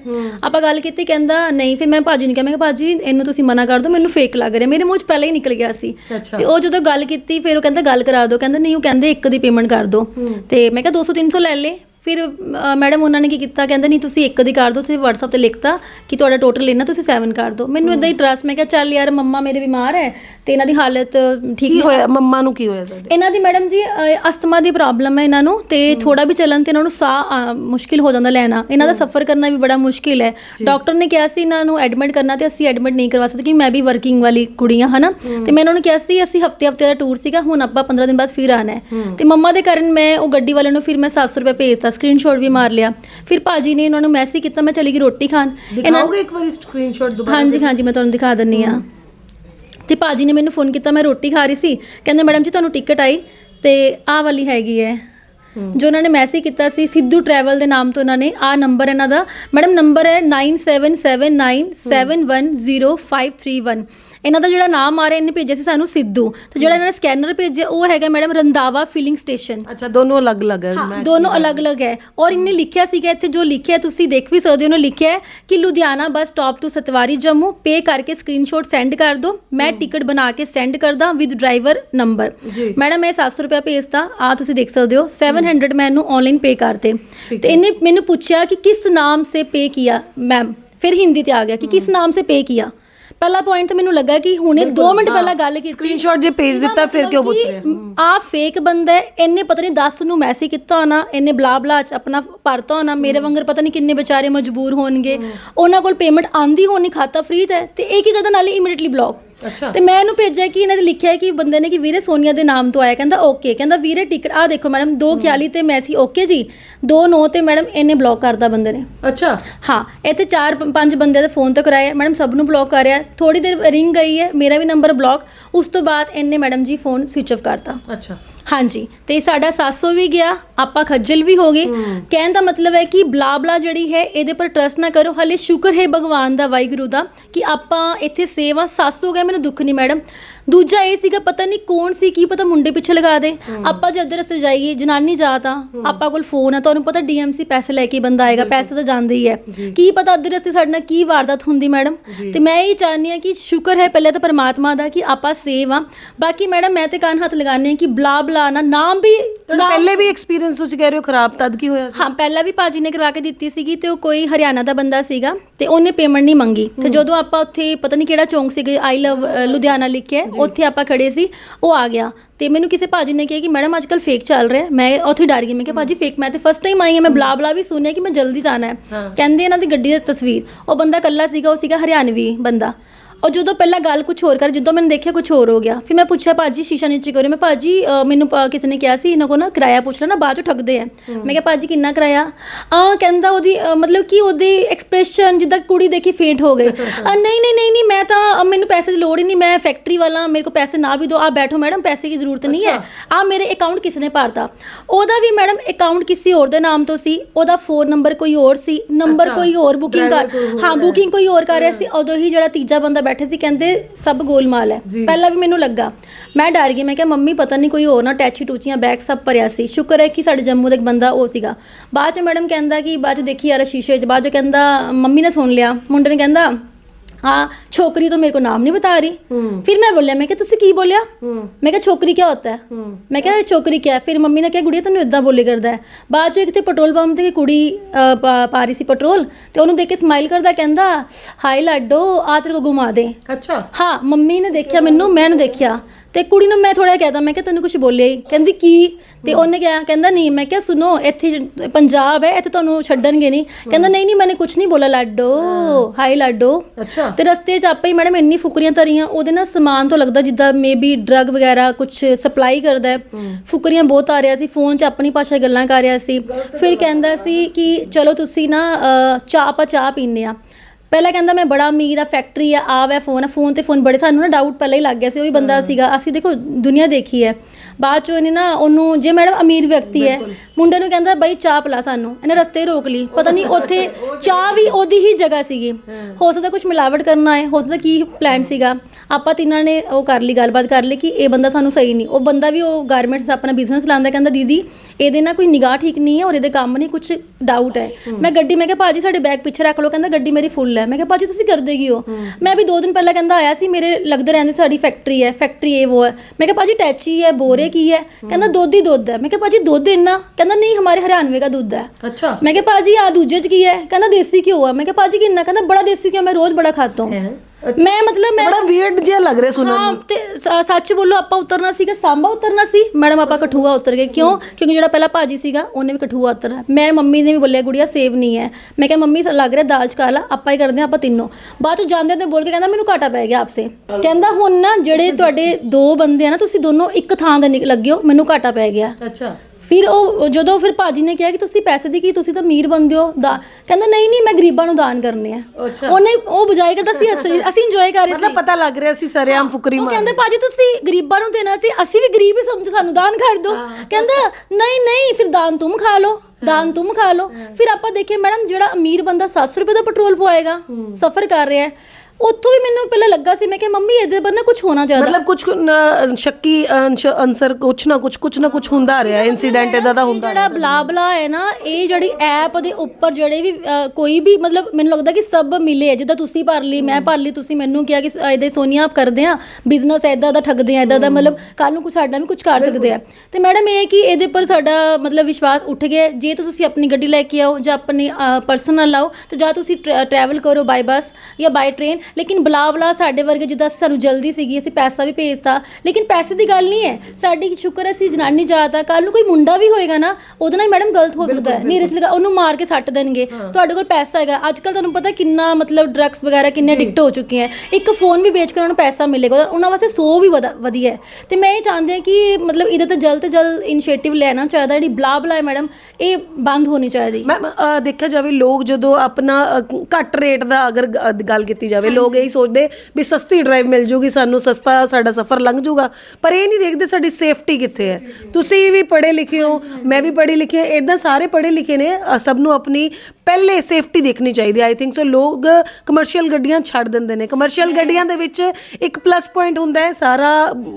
ਆਪਾਂ ਗੱਲ ਕੀਤੀ ਕਹਿੰਦਾ ਨਹੀਂ ਫਿਰ ਮੈਂ ਭਾਜੀ ਨੂੰ ਕਿਹਾ ਮੈਂ ਕਿਹਾ ਭਾਜੀ ਇਹਨੂੰ ਤੁਸੀਂ ਮਨਾ ਕਰ ਦਿਓ ਮੈਨੂੰ ਫੇਕ ਲੱਗ ਰਿਹਾ। ਮੇਰੇ ਮੂੰਹ 'ਚ ਪਹਿਲਾਂ ਹੀ ਨਿਕਲ ਗਿਆ ਸੀ। ਤੇ ਉਹ ਜਦੋਂ ਗੱਲ ਕੀਤੀ ਫਿਰ ਉਹ ਕਹਿੰਦਾ ਗੱਲ ਕਰਾ ਦਿਓ। ਕਹਿੰਦਾ ਨਹੀਂ ਉਹ ਕਹਿੰਦੇ ਇੱਕ ਦੀ ਪੇਮੈਂਟ ਕਰ ਦਿਓ। ਤੇ ਮੈਂ ਕਿਹਾ 200 300 ਲੈ ਲੇ। ਫਿਰ ਅ, ਮੈਡਮ ਉਹਨਾਂ ਨੇ ਕੀ ਕੀਤਾ? ਕਹਿੰਦੇ ਨਹੀਂ ਤੁਸੀਂ ਇੱਕ ਦੀ ਕਰ ਦਿਓ ਤੇ WhatsApp ਤੇ ਲਿਖਤਾ ਕਿ ਤੁਹਾਡਾ ਟੋਟਲ ਇੰਨਾ ਤੁਸੀਂ 7 ਕਰ ਦਿਓ। ਮੈਨੂੰ ਇਦਾਂ ਹੀ ਟਰਸਟ ਮੈਂ ਕਿਹਾ ਚੱਲ ਯਾਰ ਮੰਮਾ ਮੇਰੇ ਬਿਮਾਰ ਹੈ ਤੇ ਇਹਨਾਂ ਦੀ ਹਾਲਤ ਠੀਕ ਕੀ ਨਹੀਂ ਹੋਇਆ? ਮੰਮਾ ਨੂੰ ਕੀ ਹੋਇਆ ਸਾਡੇ ਇਹਨਾਂ ਦੀ ਮੈਡਮ ਜੀ ਅ, ਅਸਥਮਾ ਦੀ ਪ੍ਰੋਬਲਮ ਹੈ ਇਹਨਾਂ ਨੂੰ ਤੇ ਥੋੜਾ ਵੀ ਚੱਲਣ ਤੇ ਇਹਨਾਂ ਨੂੰ ਸਾਹ ਅ, ਮੁਸ਼ਕਿਲ ਹੋ ਜਾਂਦਾ ਲੈਣਾ। ਇਹਨਾਂ ਦਾ ਸਫਰ ਕਰਨਾ ਵੀ ਬੜਾ ਮੁਸ਼ਕਿਲ ਹੈ ਡਾਕਟਰ ਨੇ ਕਿਹਾ ਸੀ ਇਹਨਾਂ ਨੂੰ ਐਡਮਿਟ ਕਰਨਾ ਤੇ ਅਸੀਂ ਐਡਮਿਟ ਨਹੀਂ ਕਰਵਾ ਸਕਦੇ ਕਿ ਮੈਂ ਵੀ ਵਰਕਿੰਗ ਵਾਲੀ ਕੁੜੀ ਹਾਂ ਹਨਾ? ਤੇ ਮੈਂ ਇਹਨਾਂ ਨੂੰ ਕਿਹਾ ਸੀ ਅਸੀਂ ਹਫ਼ਤੇ ਹਫ਼ਤੇ ਦਾ ਟੂਰ ਸੀਗਾ ਹੁਣ ਆਪਾਂ 15 ਦਿਨ ਬਾਅਦ ਫਿਰ ਆਣਾ ਹੈ। ਤੇ ਮੰਮਾ ਦੇ ਕਾਰਨ ਮੈਂ ਉਹ ਗੱਡੀ ਵਾਲੇ ਨੂੰ ਫਿਰ ਮੈਂ 700 ਰੁਪਏ ਭੇਜਤਾ ਸਕਰੀਨਸ਼ਾਟ ਵੀ ਮਾਰ ਲਿਆ। ਫਿਰ ਭਾਜੀ ਨੇ ਇਹਨਾਂ ਨੂੰ ਮੈਸੇਜ ਕੀਤਾ ਮੈਂ ਚਲੀ ਗਈ ਰੋਟੀ ਖਾਣ। ਦਿਖਾਓਗੇ ਇੱਕ ਵਾਰੀ ਸਕਰੀਨਸ਼ਾਟ ਦੁਬਾਰਾ ਹਾਂਜੀ ਹਾਂਜੀ ਮੈਂ ਤੁਹਾਨੂੰ ਦਿਖਾ ਦਿੰਨੀ ਆ ਤੇ ਭਾਜੀ ਨੇ ਮੈਨੂੰ ਫੋਨ ਕੀਤਾ ਮੈਂ ਰੋਟੀ ਖਾ ਰਹੀ ਸੀ। ਕਹਿੰਦੇ ਮੈਡਮ ਜੀ ਤੁਹਾਨੂੰ ਟਿਕਟ ਆਈ ਤੇ ਆਹ ਵਾਲੀ ਹੈਗੀ ਹੈ। ਜੋ ਉਹਨਾਂ ਨੇ ਮੈਸੇਜ ਕੀਤਾ ਸੀ ਸਿੱਧੂ ਟਰੈਵਲ ਦੇ ਨਾਮ ਤੋਂ ਉਹਨਾਂ ਨੇ ਆਹ ਨੰਬਰ ਇਹਨਾਂ ਦਾ। ਮੈਡਮ ਨੰਬਰ ਹੈ 9779710531 ਇਹਨਾਂ ਦਾ ਜਿਹੜਾ ਨਾਮ ਆ ਰਿਹਾ ਇਹਨੇ ਭੇਜਿਆ ਸੀ ਸਾਨੂੰ ਸਿੱਧੂ। ਤੇ ਜਿਹੜਾ ਇਹਨਾਂ ਨੇ ਸਕੈਨਰ ਭੇਜਿਆ ਉਹ ਹੈਗਾ ਮੈਡਮ ਰੰਦਾਵਾ ਫਿਲਿੰਗ ਸਟੇਸ਼ਨ। ਅੱਛਾ ਦੋਨੋਂ ਅਲੱਗ-ਅਲੱਗ ਹੈ ਮੈਂ ਦੋਨੋਂ ਅਲੱਗ-ਅਲੱਗ ਹੈ। ਔਰ ਇਹਨੇ ਲਿਖਿਆ ਸੀਗਾ ਇੱਥੇ ਜੋ ਲਿਖਿਆ ਤੁਸੀਂ ਦੇਖ ਵੀ ਸਕਦੇ ਹੋ ਉਹਨੇ ਲਿਖਿਆ ਹੈ ਕਿ ਲੁਧਿਆਣਾ ਬੱਸ ਸਟਾਪ ਤੋਂ ਸਤਵਾਰੀ ਜੰਮੂ ਪੇ ਕਰਕੇ ਸਕਰੀਨਸ਼ਾਟ ਸੈਂਡ ਕਰ ਦਿਓ। ਮੈਂ ਟਿਕਟ ਬਣਾ ਕੇ ਸੈਂਡ ਕਰਦਾ ਵਿਦ ਡਰਾਈਵਰ ਨੰਬਰ ਜੀ। ਮੈਡਮ ਮੈਂ 700 ਰੁਪਏ ਭੇਜਤਾ। ਆ ਤੁਸੀਂ ਦੇਖ ਸਕਦੇ ਹੋ 700 ਮੈਂ ਇਹਨੂੰ ਆਨਲਾਈਨ ਪੇ ਕਰਦੇ ਤੇ ਇਹਨੇ ਮੈਨੂੰ ਪੁੱਛਿਆ ਕਿ ਕਿਸ ਨਾਮ ਸੇ ਪੇ ਕੀਤਾ ਮੈਮ ਫਿਰ ਹਿੰਦੀ ਤੇ ਆ ਗਿਆ ਕਿ ਕਿਸ ਨਾਮ ਸੇ ਪੇ ਕੀਤਾ ਪਹਿਲਾ ਪੁਆਇੰਟ ਤਾਂ ਮੈਨੂੰ ਲੱਗਾ ਕਿ ਹੁਣੇ 2 ਮਿੰਟ ਪਹਿਲਾਂ ਗੱਲ ਕੀਤੀ। ਸਕਰੀਨਸ਼ਾਟ ਜੇ ਭੇਜ ਦਿੱਤਾ ਫਿਰ ਕਿਉਂ ਪੁੱਛ ਰਹੇ ਆ ਫੇਕ ਬੰਦਾ ਹੈ ਇਹਨੇ ਪਤਾ ਨਹੀਂ 10 ਨੂੰ ਮੈਸੇਜ ਕੀਤਾ ਹੋਣਾ ਇਹਨੇ ਬਲਾ ਬਲਾ ਚ ਆਪਣਾ ਭਰਤਾ ਹੋਣਾ ਮੇਰੇ ਵਾਂਗਰ ਪਤਾ ਨਹੀਂ ਕਿੰਨੇ ਵਿਚਾਰੇ ਮਜਬੂਰ ਹੋਣਗੇ। ਉਹਨਾਂ ਕੋਲ ਪੇਮੈਂਟ ਆਂਦੀ ਹੋਣੀ ਖਾਤਾ ਫ੍ਰੀ ਤੇ ਇਹ ਕੀ ਕਰਦਾ ਨਾਲੇ ਇਮੀਡੀਏਟਲੀ ਬਲੌਕ ਅੱਛਾ। ਤੇ ਮੈਂ ਇਹਨੂੰ ਭੇਜਿਆ ਕਿ ਇਹਨਾਂ ਦੇ ਲਿਖਿਆ ਕਿ ਬੰਦੇ ਨੇ ਕਿ ਵੀਰੇ ਸੋਨੀਆ ਦੇ ਨਾਮ ਤੋਂ ਆਇਆ ਕਹਿੰਦਾ ਓਕੇ ਕਹਿੰਦਾ ਵੀਰੇ ਟਿਕਟ ਆ ਦੇਖੋ ਮੈਡਮ 241 ਤੇ ਮੈਸੀ ਓਕੇ ਜੀ 29 ਤੇ ਮੈਡਮ ਇਹਨੇ ਬਲੌਕ ਕਰਤਾ ਬੰਦੇ ਨੇ। ਅੱਛਾ। ਹਾਂ ਇੱਥੇ ਚਾਰ ਪ- ਪੰਜ ਬੰਦੇ ਦਾ ਫੋਨ ਤੇ ਕਰਾਇਆ ਮੈਡਮ ਸਭ ਨੂੰ ਬਲੌਕ ਕਰ ਰਿਹਾ ਥੋੜੀ ਦੇਰ ਰਿੰਗ ਗਈ ਹੈ ਮੇਰਾ ਵੀ ਨੰਬਰ ਬਲੌਕ ਉਸ ਤੋਂ ਬਾਅਦ ਇਹਨੇ ਮੈਡਮ ਜੀ ਫੋਨ ਸਵਿਚ ਆਫ ਕਰਤਾ। ਅੱਛਾ। ਹਾਂਜੀ ਤੇ ਸਾਡਾ 700 ਵੀ ਗਿਆ ਆਪਾਂ ਖੱਜਲ ਵੀ ਹੋ ਗਏ। ਕਹਿਣ ਦਾ ਮਤਲਬ ਹੈ ਕਿ ਬਲਾ ਬਲਾ ਜਿਹੜੀ ਹੈ ਇਹਦੇ ਪਰ ਟਰਸਟ ਨਾ ਕਰੋ। ਹਲੇ ਸ਼ੁਕਰ ਹੈ ਭਗਵਾਨ ਦਾ ਵਾਹਿਗੁਰੂ ਦਾ ਕਿ ਆਪਾਂ ਇੱਥੇ ਸੇਵਾ 700 ਗਏ ਮੈਨੂੰ ਦੁੱਖ ਨਹੀਂ ਮੈਡਮ। ਦੂਜਾ ਇਹ ਸੀਗਾ ਪਤਾ ਨਹੀਂ ਕੌਣ ਸੀ ਕੀ ਪਤਾ ਮੁੰਡੇ ਪਿੱਛੇ ਲਗਾ ਦੇ। ਆਪਾਂ ਜੇ ਇੱਧਰ ਅਸੀਂ ਜਾਈਏ ਜਨਾਨੀ ਜਾਤ ਆ ਆਪਾਂ ਕੋਲ ਫੋਨ ਆ ਤੁਹਾਨੂੰ ਪਤਾ ਡੀਐਮਸੀ ਪੈਸੇ ਲੈ ਕੇ ਬੰਦਾ ਆਏਗਾ ਪੈਸੇ ਤਾਂ ਜਾਂਦੇ ਹੀ ਹੈ ਕੀ ਪਤਾ ਅੱਧੇ ਰਸਤੇ ਸਾਡੇ ਨਾਲ ਕੀ ਵਾਰਦਾਤ ਹੁੰਦੀ ਮੈਡਮ? ਤੇ ਮੈਂ ਇਹ ਚਾਹਨੀ ਆ ਕਿ ਸ਼ੁਕਰ ਹੈ ਪਹਿਲੇ ਤਾਂ ਪਰਮਾਤਮਾ ਦਾ ਕਿ ਆਪਾਂ ਸੇਵ ਆ ਬਾਕੀ ਮੈਡਮ ਮੈਂ ਤੇ ਕੰਨ ਹੱਥ ਲਗਾਣੇ ਕਿ ਬਲਾ ਬਲਾ ਨਾ ਨਾਮ ਵੀ ਪਹਿਲੇ ਵੀ ਐਕਸਪੀਰੀਅੰਸ ਤੁਸੀਂ ਕਹਿ ਰਹੇ ਹੋ ਖਰਾਬ ਤਦ ਕੀ ਹੋਇਆ ਸੀ? ਹਾਂ ਪਹਿਲਾਂ ਵੀ ਭਾਜੀ ਨੇ ਕਰਵਾ ਕੇ ਦਿੱਤੀ ਸੀਗੀ ਤੇ ਉਹ ਕੋਈ ਹਰਿਆਣਾ ਦਾ ਬੰਦਾ ਸੀਗਾ ਤੇ ਉਹਨੇ ਪੇਮੈਂਟ ਨਹੀਂ ਮੰਗੀ। ਤੇ ਜਦੋਂ ਆਪਾਂ ਉੱਥੇ ਪਤਾ ਨਹੀਂ ਕਿਹੜਾ ਚੌਂਕ ਸੀਗਾ ਆਈ ਲਵ ਲੁਧਿਆਣਾ ਲਿਖਿਆ ਉੱਥੇ ਆਪਾਂ ਖੜੇ ਸੀ ਉਹ ਆ ਗਿਆ। ਤੇ ਮੈਨੂੰ ਕਿਸੇ ਭਾਜੀ ਨੇ ਕਿਹਾ ਕਿ ਮੈਡਮ ਅੱਜਕੱਲ ਫੇਕ ਚੱਲ ਰਿਹਾ ਹੈ। ਮੈਂ ਉੱਥੇ ਡਰ ਗਈ। ਮੈਂ ਕਿਹਾ ਭਾਜੀ ਫੇਕ ਮੈਂ ਤੇ ਫਸਟ ਟਾਈਮ ਆਈ ਹਾਂ। ਮੈਂ ਬਲਾ ਬਲਾ ਵੀ ਸੁਣਿਆ ਕਿ ਮੈਂ ਜਲਦੀ ਜਾਣਾ ਹੈ। ਕਹਿੰਦੇ ਇਹਨਾਂ ਦੀ ਗੱਡੀ ਦੀ ਤਸਵੀਰ। ਉਹ ਬੰਦਾ ਕੱਲਾ ਸੀਗਾ ਉਹ ਸੀਗਾ ਹਰਿਆਣਵੀ ਬੰਦਾ। ਉਹ ਜਦੋਂ ਪਹਿਲਾਂ ਗੱਲ ਕੁਝ ਹੋਰ ਕਰ ਜਦੋਂ ਮੈਨੂੰ ਦੇਖਿਆ ਕੁਝ ਹੋਰ ਹੋ ਗਿਆ ਫਿਰ ਮੈਂ ਪੁੱਛਿਆ ਭਾਜੀ ਸ਼ੀਸ਼ਾ ਨੀਚੇ ਕਰੋ। ਮੈਂ ਭਾਜੀ ਅ, ਮੈਨੂੰ ਪ- ਕਿਸੇ ਨੇ ਕਿਹਾ ਸੀ ਇਹਨਾਂ ਕੋ ਨਾ ਕਿਰਾਇਆ ਪੁੱਛ ਲੈਣਾ ਬਾਅਦ ਚ ਠੱਗਦੇ ਆ। ਮੈਂ ਕਿਹਾ ਭਾਜੀ ਕਿੰਨਾ ਕਿਰਾਇਆ? ਆ ਕਹਿੰਦਾ ਉਹਦੀ ਅ, ਮਤਲਬ ਕਿ ਉਹਦੀ ਐਕਸਪ੍ਰੈਸ਼ਨ ਜਿੱਦਾਂ ਕੁੜੀ ਦੇਖੀ ਫੇਂਟ ਹੋ ਗਈ। (laughs) ਅ, ਨਹੀਂ ਨਹੀਂ ਨਹੀਂ ਨਹੀਂ ਮੈਂ ਤਾਂ ਅ, ਮੈਨੂੰ ਪੈਸੇ ਦੀ ਲੋੜ ਹੀ ਨਹੀਂ ਮੈਂ ਫੈਕਟਰੀ ਵਾਲਾ ਮੇਰੇ ਕੋ ਪੈਸੇ ਨਾ ਵੀ ਦੋ। ਆ ਬੈਠੋ ਮੈਡਮ ਪੈਸੇ ਦੀ ਜ਼ਰੂਰਤ ਨਹੀਂ ਹੈ। ਆ ਮੇਰੇ ਅਕਾਊਂਟ ਕਿਸ ਨੇ ਭਰਤਾ? ਉਹਦਾ ਵੀ ਮੈਡਮ ਅਕਾਊਂਟ ਕਿਸੇ ਹੋਰ ਦੇ ਨਾਮ ਤੋਂ ਸੀ ਉਹਦਾ ਫੋਨ ਨੰਬਰ ਕੋਈ ਹੋਰ ਸੀ ਨੰਬਰ ਅੱਛਾ, ਕੋਈ ਹੋਰ ਬੁਕਿੰਗ driver ਕਰ ਕੋਈ ਹੋਰ ਹਾਂ ਹੈ। ਬੁਕਿੰਗ ਕੋਈ ਹੋਰ ਕਰ ਰਿਹਾ ਸੀ ਉਦੋਂ ਹੀ ਜਿਹੜਾ ਤੀਜਾ ਬੰਦਾ ਬੈਠੇ ਸੀ ਕਹਿੰਦੇ ਸਭ ਗੋਲਮਾਲ ਹੈ। ਜੀ। ਪਹਿਲਾਂ ਵੀ ਮੈਨੂੰ ਲੱਗਾ। ਮੈਂ ਡਰ ਗਈ ਮੈਂ ਕਿਹਾ ਮੰਮੀ ਪਤਾ ਨਹੀਂ ਕੋਈ ਹੋਰ ਨਾ ਟੈਚੀ ਟੂਚੀਆਂ ਬੈਗ ਸਭ ਭਰਿਆ ਸੀ। ਸ਼ੁਕਰ ਹੈ ਕਿ ਸਾਡੇ ਜੰਮੂ ਦਾ ਇੱਕ ਬੰਦਾ ਉਹ ਸੀਗਾ। ਬਾਅਦ ਚ ਮੈਡਮ ਕਹਿੰਦਾ ਕਿ ਬਾਅਦ ਚ ਦੇਖੀ ਯਾਰ ਸ਼ੀਸ਼ੇ 'ਚ। ਬਾਅਦ ਚ ਕਹਿੰਦਾ ਮੰਮੀ ਨੇ ਸੁਣ ਲਿਆ। ਮੁੰਡੇ ਨੇ ਕਹਿੰਦਾ हाँ छोकरी तो मेरे को नाम नहीं बता रही हम्म फिर मैं बोलिया मैं क्या तुसी की बोलिया हम्म ਮੈਂ ਕਿਹਾ ਛੋਕਰੀ ਕੀ ਹੁੰਦਾ ਹੈ ਹੂੰ ਮੈਂ ਕਿਹਾ ਇਹ ਛੋਕਰੀ ਕੀ ਹੈ ਫਿਰ ਮੰਮੀ ਨੇ ਕਿਹਾ ਗੁੜੀਆ ਤੈਨੂੰ ਇਦਾਂ ਬੋਲੇ ਕਰਦਾ ਹੈ ਬਾਅਦ ਚੋਂ ਇੱਕ ਤੇ ਪੈਟਰੋਲ ਪੰਪ ਤੇ ਕੁੜੀ ਅਹ, ਪਾ- ਪਾ ਰਹੀ ਸੀ ਪੈਟਰੋਲ ਤੇ ਉਹਨੂੰ ਦੇਖ ਕੇ ਸਮਾਈਲ ਕਰਦਾ ਕਹਿੰਦਾ ਹਾਈ ਲਾਡੋ ਆ ਤੇਰੇ ਕੋ ਘੁਮਾ ਦੇ ਅੱਛਾ ਹਾਂ ਮੰਮੀ ਨੇ ਦੇਖਿਆ ਮੈਨੂੰ ਮੈਂ ਨੂੰ ਦੇਖਿਆ ਤੇ ਕੁੜੀ ਨੂੰ ਮੈਂ ਥੋੜਾ ਕਹਿਤਾ ਮੈਂ ਕਿਹਾ ਤੈਨੂੰ ਕੁਝ ਬੋਲਿਆ ਹੀ। ਕਹਿੰਦੀ ਕੀ? ਤੇ ਉਹਨੇ ਕਿਹਾ ਕਹਿੰਦਾ ਨਹੀਂ। ਮੈਂ ਕਿਹਾ ਸੁਣੋ ਇੱਥੇ ਜ- ਪੰਜਾਬ ਹੈ ਇੱਥੇ ਤੁਹਾਨੂੰ ਛੱਡਣਗੇ ਨਹੀਂ। ਕਹਿੰਦਾ ਨਹੀਂ ਨਹੀਂ ਮੈਨੇ ਕੁਝ ਨਹੀਂ ਬੋਲਾ ਲਾਡੋ ਹਾਈ ਲਾਡੋ। ਅੱਛਾ। ਤੇ ਰਸਤੇ 'ਚ ਆਪੇ ਹੀ ਮੈਡਮ ਇੰਨੀ ਫੁਕਰੀਆਂ ਤਰੀਆਂ ਉਹਦੇ ਨਾਲ ਸਮਾਨ ਤੋਂ ਲੱਗਦਾ ਜਿੱਦਾਂ ਮੇਬੀ ਡਰਗ ਵਗੈਰਾ ਕੁਝ ਸਪਲਾਈ ਕਰਦਾ ਹੈ। ਫੁਕਰੀਆਂ ਬਹੁਤ ਆ ਰਿਹਾ ਸੀ ਫੋਨ 'ਚ ਆਪਣੀ ਭਾਸ਼ਾ 'ਚ ਗੱਲਾਂ ਕਰ ਰਿਹਾ ਸੀ। ਫਿਰ ਕਹਿੰਦਾ ਸੀ ਕਿ ਚਲੋ ਤੁਸੀਂ ਨਾ ਅਹ, ਚਾਹ ਆਪਾਂ ਚਾਹ ਪੀਂਦੇ ਆ ਪਹਿਲਾਂ ਕਹਿੰਦਾ ਮੈਂ ਬੜਾ ਅਮੀਰ ਆ ਫੈਕਟਰੀ ਆ ਆ ਵੈ ਫੋਨ ਆ ਫੋਨ ਤੇ ਫੋਨ ਬੜੇ ਸਾਨੂੰ ਨਾ ਡਾਊਟ ਪਹਿਲਾਂ ਹੀ ਲੱਗ ਗਿਆ ਸੀ ਉਹੀ ਬੰਦਾ ਸੀਗਾ। ਅਸੀਂ ਦੇਖੋ ਦੁਨੀਆ ਦੇਖੀ ਹੈ। ਬਾਅਦ ਚੋਂ ਇਹਨੇ ਨਾ ਉਹਨੂੰ ਜੇ ਮੈਡਮ ਅਮੀਰ ਵਿਅਕਤੀ ਹੈ ਮੁੰਡੇ ਨੂੰ ਕਹਿੰਦਾ ਬਾਈ ਚਾਹ ਪਿਲਾ ਸਾਨੂੰ। ਇਹਨੇ ਰਸਤੇ ਰੋਕ ਲਈ। ਪਤਾ ਨਹੀਂ ਉੱਥੇ ਚਾਹ ਵੀ ਉਹਦੀ ਹੀ ਜਗ੍ਹਾ ਸੀਗੀ। ਹੋ। ਸਕਦਾ ਕੁਝ ਮਿਲਾਵਟ ਕਰਨਾ ਹੈ ਹੋ ਸਕਦਾ ਕੀ ਪਲਾਨ ਸੀਗਾ। ਆਪਾਂ ਤਿੰਨਾਂ ਨੇ ਉਹ ਕਰ ਲਈ ਗੱਲਬਾਤ ਕਰ ਲਈ ਕਿ ਇਹ ਬੰਦਾ ਸਾਨੂੰ ਸਹੀ ਨਹੀਂ। ਉਹ ਬੰਦਾ ਵੀ ਉਹ ਗਾਰਮੈਂਟਸ ਆਪਣਾ ਬਿਜ਼ਨਸ ਲਾਉਂਦਾ ਕਹਿੰਦਾ ਦੀਦੀ ਇਹਦੇ ਨਾਲ ਕੋਈ ਨਿਗਾਹ ਠੀਕ ਨਹੀਂ ਹੈ ਔਰ ਇਹਦੇ ਕੰਮ ਨਹੀਂ ਕੁਝ ਡਾਊਟ ਹੈ। ਮੈਂ ਗੱਡੀ ਮੈਂ ਕਿਹਾ ਭਾਜੀ ਸਾਡੇ ਬੈਗ ਪਿੱਛੇ ਰੱਖ ਲਓ। ਕਹਿੰਦਾ ਗੱਡੀ ਮੇਰੀ ਫੁੱਲ ਹੈ। ਮੈਂ ਕਿਹਾ ਭਾਜੀ ਤੁਸੀਂ ਕਰਦੇ ਕੀ ਹੋ? ਮੈਂ ਵੀ ਦੋ ਦਿਨ ਪਹਿਲਾਂ ਕਹਿੰਦਾ ਆਇਆ ਸੀ ਮੇਰੇ ਲੱਗਦੇ ਰਹਿੰਦੇ ਸਾਡੀ ਫੈਕਟਰੀ ਹੈ ਫੈਕਟਰੀ ਇਹ ਉਹ ਹੈ। ਮੈਂ ਕਿਹਾ ਭਾਜੀ ਟੈਚੀ ਹੈ ਬੋਰੇ ਕੀ ਹੈ? ਕਹਿੰਦਾ ਦੁੱਧ ਹੀ ਦੁੱਧ ਹੈ। ਮੈਂ ਕਿਹਾ ਭਾਜੀ ਦੁੱਧ ਇੰਨਾ? ਕਹਿੰਦਾ ਨਹੀਂ ਹਮਾਰੇ ਹਰਿਆਣਵੇ ਦਾ ਦੁੱਧ ਹੈ। ਅੱਛਾ। ਮੈਂ ਕਿਹਾ ਭਾਜੀ ਆ ਦੂਜੇ ਚ ਕੀ ਹੈ? ਕਹਿੰਦਾ ਦੇਸੀ ਘਿਓ ਹੈ। ਮੈਂ ਕਿਹਾ ਭਾਜੀ ਕਿੰਨਾ? ਕਹਿੰਦਾ ਬੜਾ ਦੇਸੀ ਘਿਓ ਮੈਂ ਰੋਜ਼ ਬੜਾ ਖਾਤਾ ਹੂੰ। ਹੈ? ਮੈਂ ਮਤਲਬ ਮੈਂ ਬੜਾ ਵੀਅਰਡ ਜਿਹਾ ਲੱਗ ਰਿਹਾ ਸੁਣਨ ਹਾਂ ਤੇ ਸ- ਸੱਚ ਬੋਲੋ ਆਪਾਂ ਉਤਰਨਾ ਸੀਗਾ ਸਾਂਬਾ ਉਤਰਨਾ ਸੀ। ਮੈਡਮ ਆਪਾਂ ਕਠੂਆ ਉਤਰ ਗਏ। ਕਿਉਂ? ਕਿਉਂਕਿ ਜਿਹੜਾ ਪਹਿਲਾ ਭਾਜੀ ਸੀਗਾ ਉਹਨੇ ਵੀ ਕਠੂਆ ਉਤਰਨਾ। ਮੈਂ ਮੰਮੀ ਨੇ ਵੀ ਬੋਲਿਆ ਗੁੜੀਆ ਸੇਵ ਨਹੀਂ ਹੈ। ਮੈਂ ਕਿਹਾ ਮੰਮੀ ਲੱਗ ਰਿਹਾ ਦਾਲ ਚ ਖਾ ਲਾ ਆਪਾਂ ਹੀ ਕਰਦੇ ਹਾਂ ਆਪਾਂ ਤਿੰਨੋਂ। ਬਾਅਦ ਚ ਜਾਂਦੇ ਤੇ ਬੋਲ ਕੇ ਕਹਿੰਦਾ ਮੈਨੂੰ ਘਾਟਾ ਪੈ ਗਿਆ ਆਪਸੇ। ਕਹਿੰਦਾ ਹੁਣ ਨਾ ਜਿਹੜੇ ਤੁਹਾਡੇ ਦੋ ਬੰਦੇ ਆ ਨਾ ਤੁਸੀਂ ਦੋਨੋਂ ਇੱਕ ਥਾਂ ਦੇ ਨਿਕ- ਲੱਗੇ ਹੋ ਮੈਨੂੰ ਘਾਟਾ ਪੈ ਗਿਆ। ਅੱਛਾ। ਫਿਰ ਉਹ ਜਦੋਂ ਫਿਰ ਭਾਜੀ ਨੇ ਕਿਹਾ ਕਿ ਤੁਸੀਂ ਪੈਸੇ ਦੀ ਕੀ ਤੁਸੀਂ ਤਾਂ ਅਮੀਰ ਬੰਦੇ ਹੋ ਦਾ ਕਹਿੰਦਾ ਨਹੀਂ ਨਹੀਂ ਮੈਂ ਗਰੀਬਾਂ ਨੂੰ ਦਾਨ ਕਰਨੇ ਆ। ਅੱਛਾ। ਉਹਨੇ ਉਹ ਬੁਝਾਈ ਕਰਦਾ ਸੀ ਅਸੀਂ (laughs) ਅਸੀਂ ਇੰਜੋਏ ਕਰ ਰਹੇ ਸੀ। ਮਤਲਬ ਪਤਾ ਲੱਗ ਰਿਹਾ ਸੀ ਸਰੇਆਮ ਫੁਕਰੀ ਉਹ ਮਾਰ ਕਹਿੰਦੇ ਭਾਜੀ ਤੁਸੀਂ ਗਰੀਬਾਂ ਨੂੰ ਦੇਣਾ ਤੇ ਅਸੀਂ ਵੀ ਗਰੀਬ ਹੀ ਸਮਝੋ ਸਾਨੂੰ ਦਾਨ ਕਰ ਦਿਓ। ਕਹਿੰਦਾ ਨਹੀਂ ਨਹੀਂ ਫਿਰ ਦਾਨ ਤੁਮ ਖਾ ਲਓ ਦਾਨ ਤੁਮ ਖਾ ਲਓ। ਫਿਰ ਆਪਾਂ ਦੇਖੀਏ ਮੈਡਮ ਜਿਹੜਾ ਅਮੀਰ ਬੰਦਾ 700 ਰੁਪਏ ਦਾ ਪੈਟਰੋਲ ਪਵਾਏਗਾ ਸਫਰ ਕਰ ਰਿਹਾ ਹੈ ਉੱਥੋਂ ਹੀ ਮੈਨੂੰ ਪਹਿਲਾਂ ਲੱਗਾ ਸੀ ਮੈਂ ਕਿ ਮੰਮੀ ਇਹਦੇ ਪਰ ਨਾ ਕੁਝ ਹੋਣਾ ਚਾਹੀਦਾ ਮਤਲਬ ਕੁਝ ਸ਼ੱਕੀ ਅੰਸ਼ ਅਨਸਰ ਕੁਛ ਨਾ ਕੁਛ ਕੁਛ ਨਾ ਕੁਛ ਹੁੰਦਾ ਰਿਹਾ ਇਨਸੀਡੈਂਟ ਇਹਦਾ ਦਾ ਹੁੰਦਾ ਜਿਹੜਾ ਬਲਾਬਲਾ ਹੈ ਨਾ ਇਹ ਜਿਹੜੀ ਐਪ ਦੇ ਉੱਪਰ ਜਿਹੜੇ ਵੀ ਅ, ਕੋਈ ਵੀ ਮਤਲਬ ਮੈਨੂੰ ਲੱਗਦਾ ਕਿ ਸਭ ਮਿਲੇ ਹੈ ਜਿੱਦਾਂ ਤੁਸੀਂ ਭਰ ਲਈ ਮੈਂ ਭਰ ਲਈ ਤੁਸੀਂ ਮੈਨੂੰ ਕਿਹਾ ਕਿ ਸ- ਇਹਦੇ ਸੋਨੀਆ ਆਪ ਕਰਦੇ ਆ ਬਿਜ਼ਨਸ ਐਦਾਂ ਦਾ ਠੱਗਦੇ ਆ ਐਦਾਂ ਦਾ ਮਤਲਬ ਕੱਲ ਨੂੰ ਕੁਝ ਸਾਡਾ ਵੀ ਕੁਝ ਕਰ ਸਕਦੇ ਆ। ਤੇ ਮੈਡਮ ਇਹ ਹੈ ਕਿ ਇਹਦੇ ਪਰ ਸਾਡਾ ਮਤਲਬ ਵਿਸ਼ਵਾਸ ਉੱਠ ਗਿਆ। ਹੈ। ਜੇ ਤਾਂ ਤੁਸੀਂ ਆਪਣੀ ਗੱਡੀ ਲੈ ਕੇ ਆਓ ਜਾਂ ਆਪਣੀ ਪਰਸਨਲ ਲਾਓ ਤੇ ਜਾਂ ਤੁਸੀਂ ਟਰੈਵਲ ਕਰੋ ਬਾਈ ਬੱਸ ਜਾਂ ਬਾਈ ਟ੍ਰੇਨ ਲੇਕਿਨ ਬਲਾ ਬਲਾ ਸਾਡੇ ਵਰਗੇ ਜਿੱਦਾਂ ਸਾਨੂੰ ਜਲਦੀ ਸੀਗੀ ਅਸੀਂ ਪੈਸਾ ਵੀ ਭੇਜਤਾ। ਲੇਕਿਨ ਪੈਸੇ ਦੀ ਗੱਲ ਨਹੀਂ ਹੈ। ਸਾਡੀ ਸ਼ੁਕਰ ਅਸੀਂ ਜਨਾਨੀ ਜ਼ਿਆਦਾ ਕੱਲ ਨੂੰ ਕੋਈ ਮੁੰਡਾ ਵੀ ਹੋਏਗਾ ਨਾ ਉਹਦੇ ਨਾਲ ਮੈਡਮ ਗਲਤ ਹੋ ਸਕਦਾ ਹੈ। ਨੀਰਜ ਲਗਾ ਉਹਨੂੰ ਮਾਰ ਕੇ ਸੱਟ ਦੇਣਗੇ। ਤੁਹਾਡੇ ਕੋਲ ਪੈਸਾ ਹੈਗਾ। ਅੱਜ ਕੱਲ ਤੁਹਾਨੂੰ ਪਤਾ ਕਿੰਨਾ ਮਤਲਬ ਡਰੱਗਸ ਵਗੈਰਾ ਕਿੰਨੇ ਐਡਿਕਟ ਹੋ ਚੁੱਕੇ ਹੈ। ਇੱਕ ਫੋਨ ਵੀ ਵੇਚ ਕੇ ਉਹਨਾਂ ਨੂੰ ਪੈਸਾ ਮਿਲੇਗਾ। ਉਹਨਾਂ ਵਾਸਤੇ 100 ਵੀ ਵਧ- ਵਧੀਆ ਹੈ। ਤੇ ਮੈਂ ਇਹ ਚਾਹੁੰਦੀ ਹਾਂ ਕਿ ਮਤਲਬ ਇਹਦੇ ਤੇ ਜਲਦ ਤੋਂ ਜਲਦ ਇਨੀਸ਼ੀਏਟਿਵ ਲੈਣਾ ਚਾਹੀਦਾ। ਜਿਹੜੀ ਬਲਾ ਬਲਾ ਹੈ ਮੈਡਮ ਇਹ ਬੰਦ ਹੋਣੀ ਚਾਹੀਦੀ। ਮੈਮ ਅ, ਦੇਖਿਆ ਜਾਵੇ ਲੋਕ ਜਦੋਂ ਆਪਣਾ ਅ, ਘੱਟ ਰੇਟ ਦਾ ਅਗਰ ਗ- ਗੱਲ ਕੀਤੀ ਜਾਵੇ ਲੋਕ ਇਹੀ ਸੋਚਦੇ ਵੀ ਸਸਤੀ ਡਰਾਈਵ ਮਿਲ ਜੂਗੀ ਸਾਨੂੰ ਸਸਤਾ ਸਾਡਾ ਸਫ਼ਰ ਲੰਘ ਜੂਗਾ। ਪਰ ਇਹ ਨਹੀਂ ਦੇਖਦੇ ਸਾਡੀ ਸੇਫਟੀ ਕਿੱਥੇ ਹੈ। ਤੁਸੀਂ ਵੀ ਪੜ੍ਹੇ ਲਿਖੇ ਹੋ ਮੈਂ ਵੀ ਪੜ੍ਹੀ ਲਿਖੀ ਹਾਂ ਇਦਾਂ ਸਾਰੇ ਪੜ੍ਹੇ ਲਿਖੇ ਨੇ ਅ, ਸਭ ਨੂੰ ਆਪਣੀ ਪਹਿਲੇ ਸੇਫਟੀ ਦੇਖਣੀ ਚਾਹੀਦੀ ਆਈ ਥਿੰਕ ਸੋ ਲੋਕ ਕਮਰਸ਼ੀਅਲ ਗੱਡੀਆਂ ਛੱਡ ਦਿੰਦੇ ਨੇ। ਕਮਰਸ਼ੀਅਲ ਗੱਡੀਆਂ ਦੇ ਵਿੱਚ ਇੱਕ ਪਲੱਸ ਪੁਆਇੰਟ ਹੁੰਦਾ ਹੈ ਸਾਰਾ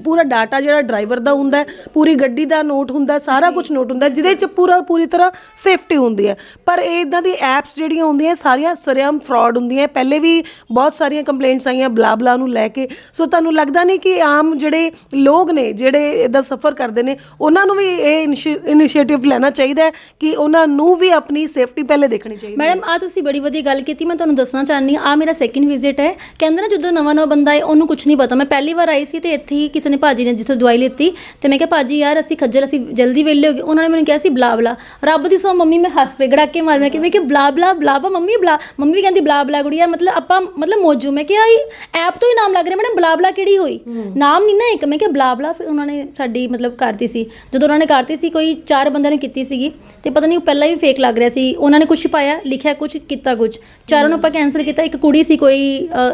ਪੂਰਾ ਡਾਟਾ ਜਿਹੜਾ ਡਰਾਈਵਰ ਦਾ ਹੁੰਦਾ ਹੈ ਪੂਰੀ ਗੱਡੀ ਦਾ ਨੋਟ ਹੁੰਦਾ ਹੈ, ਸਾਰਾ ਕੁਝ ਨੋਟ ਹੁੰਦਾ ਹੈ, ਜਿਹਦੇ ਚ ਪੂਰਾ ਪੂਰੀ ਤਰ੍ਹਾਂ ਸੇਫਟੀ ਹੁੰਦੀ ਹੈ। ਪਰ ਇਹ ਇਦਾਂ ਦੀ ਐਪਸ ਜਿਹੜੀਆਂ ਹੁੰਦੀਆਂ ਸਾਰੀਆਂ ਸਰਿਆਮ ਫਰਾਡ ਹੁੰਦੀਆਂ ਪਹਿਲੇ ਵੀ ਬਹੁਤ ਸਾਰੀਆਂ ਕੰਪਲੇਂਟਸ ਆਈਆਂ, ਬਲਾ ਬਲਾ ਨੂੰ ਲੈ ਕੇ। ਸੋ ਤੁਹਾਨੂੰ ਲੱਗਦਾ ਨਹੀਂ ਕਿ ਆਮ ਜਿਹੜੇ ਲੋਕ ਨੇ, ਜਿਹੜੇ ਇਹਦਾ ਸਫਰ ਕਰਦੇ ਨੇ, ਉਹਨਾਂ ਨੂੰ ਵੀ ਇਹ ਇਨੀਸ਼ੀਏਟਿਵ ਲੈਣਾ ਚਾਹੀਦਾ ਹੈ ਕਿ ਉਹਨਾਂ ਨੂੰ ਵੀ ਆਪਣੀ ਸੇਫਟੀ ਪਹਿਲੇ ਦੇਖਣੀ ਚਾਹੀਦੀ ਹੈ। ਮੈਡਮ ਆ ਤੁਸੀਂ ਬੜੀ ਵਧੀਆ ਗੱਲ ਕੀਤੀ, ਮੈਂ ਤੁਹਾਨੂੰ ਦੱਸਣਾ ਚਾਹੁੰਦੀ ਆ ਮੇਰਾ ਸੈਕਿੰਡ ਵਿਜ਼ਿਟ ਹੈ। ਕਹਿੰਦੇ ਨਾ ਜਦੋਂ ਨਵਾਂ ਨਵਾਂ ਬੰਦਾ ਹੈ ਉਹਨੂੰ ਕੁਝ ਨਹੀਂ ਪਤਾ। ਮੈਂ ਪਹਿਲੀ ਵਾਰ ਆਈ ਸੀ ਤੇ ਇੱਥੇ ਹੀ ਕਿਸੇ ਨੇ ਭਾਜੀ ਨੇ ਜਿੱਥੋਂ ਦਵਾਈ ਲਿੱਤੀ ਤੇ ਮੈਂ ਕਿਹਾ, ਭਾਜੀ ਯਾਰ, ਅਸੀਂ ਖੱਜਲ, ਅਸੀਂ ਜਲਦੀ ਵੇਲੇ ਹੋ ਗਏ। ਉਹਨਾਂ ਨੇ ਮੈਨੂੰ ਕਿਹਾ ਸੀ ਬਲਾ ਬਲਾ। ਰੱਬ ਦੀ ਸੋ ਮੰਮੀ, ਮੈਂ ਹੱਸ ਪੇ ਗੜਾਕੇ ਮਾਰ ਮੈਂ ਕਿ ਮੈਂ ਕਿ ਬਲਾ ਬਲਾ ਬਲਾ ਬਾ ਮੰਮੀ, ਬਲਾ। ਮੰਮੀ ਕਹਿੰਦੀ, ਬਲਾ ਬਲਾ ਗੁੜੀਆ ਮਤਲਬ ਆਪਾਂ, ਮਤਲਬ ਮੋਜੂ ਮੈਂ ਕਿਹਾ ਇਹ ਐਪ ਤੋਂ ਹੀ ਨਾਮ ਲੱਗ ਰਿਹਾ। ਮੈਡਮ ਬਲਾ ਬਲਾ ਕਿਹੜੀ ਹੋਈ? ਨਾਮ ਨਹੀਂ ਨਾ ਇੱਕ ਮੈਂ ਕਿਹਾ ਬਲਾ ਬਲਾ ਫਿਰ ਉਹਨਾਂ ਨੇ ਸਾਡੀ ਮਤਲਬ ਕਰਤੀ ਸੀ। ਜਦੋਂ ਉਹਨਾਂ ਨੇ ਕਰਤੀ ਸੀ ਕੋਈ ਚਾਰ ਬੰਦਿਆਂ ਨੇ ਕੀਤੀ ਸੀਗੀ ਤੇ ਪਤਾ ਨਹੀਂ ਉਹ ਪਹਿਲਾਂ ਹੀ ਫੇਕ ਲੱਗ ਰਿਹਾ ਸੀ। ਉਹਨਾਂ ਨੇ ਕੁਝ ਪਾਇਆ ਲਿਖਿਆ ਕੁਝ ਕੀਤਾ ਕੁਝ ਚਾਰਾਂ ਨੂੰ ਆਪਾਂ ਕੈਂਸਲ ਕੀਤਾ। ਇੱਕ ਕੁੜੀ ਸੀ ਕੋਈ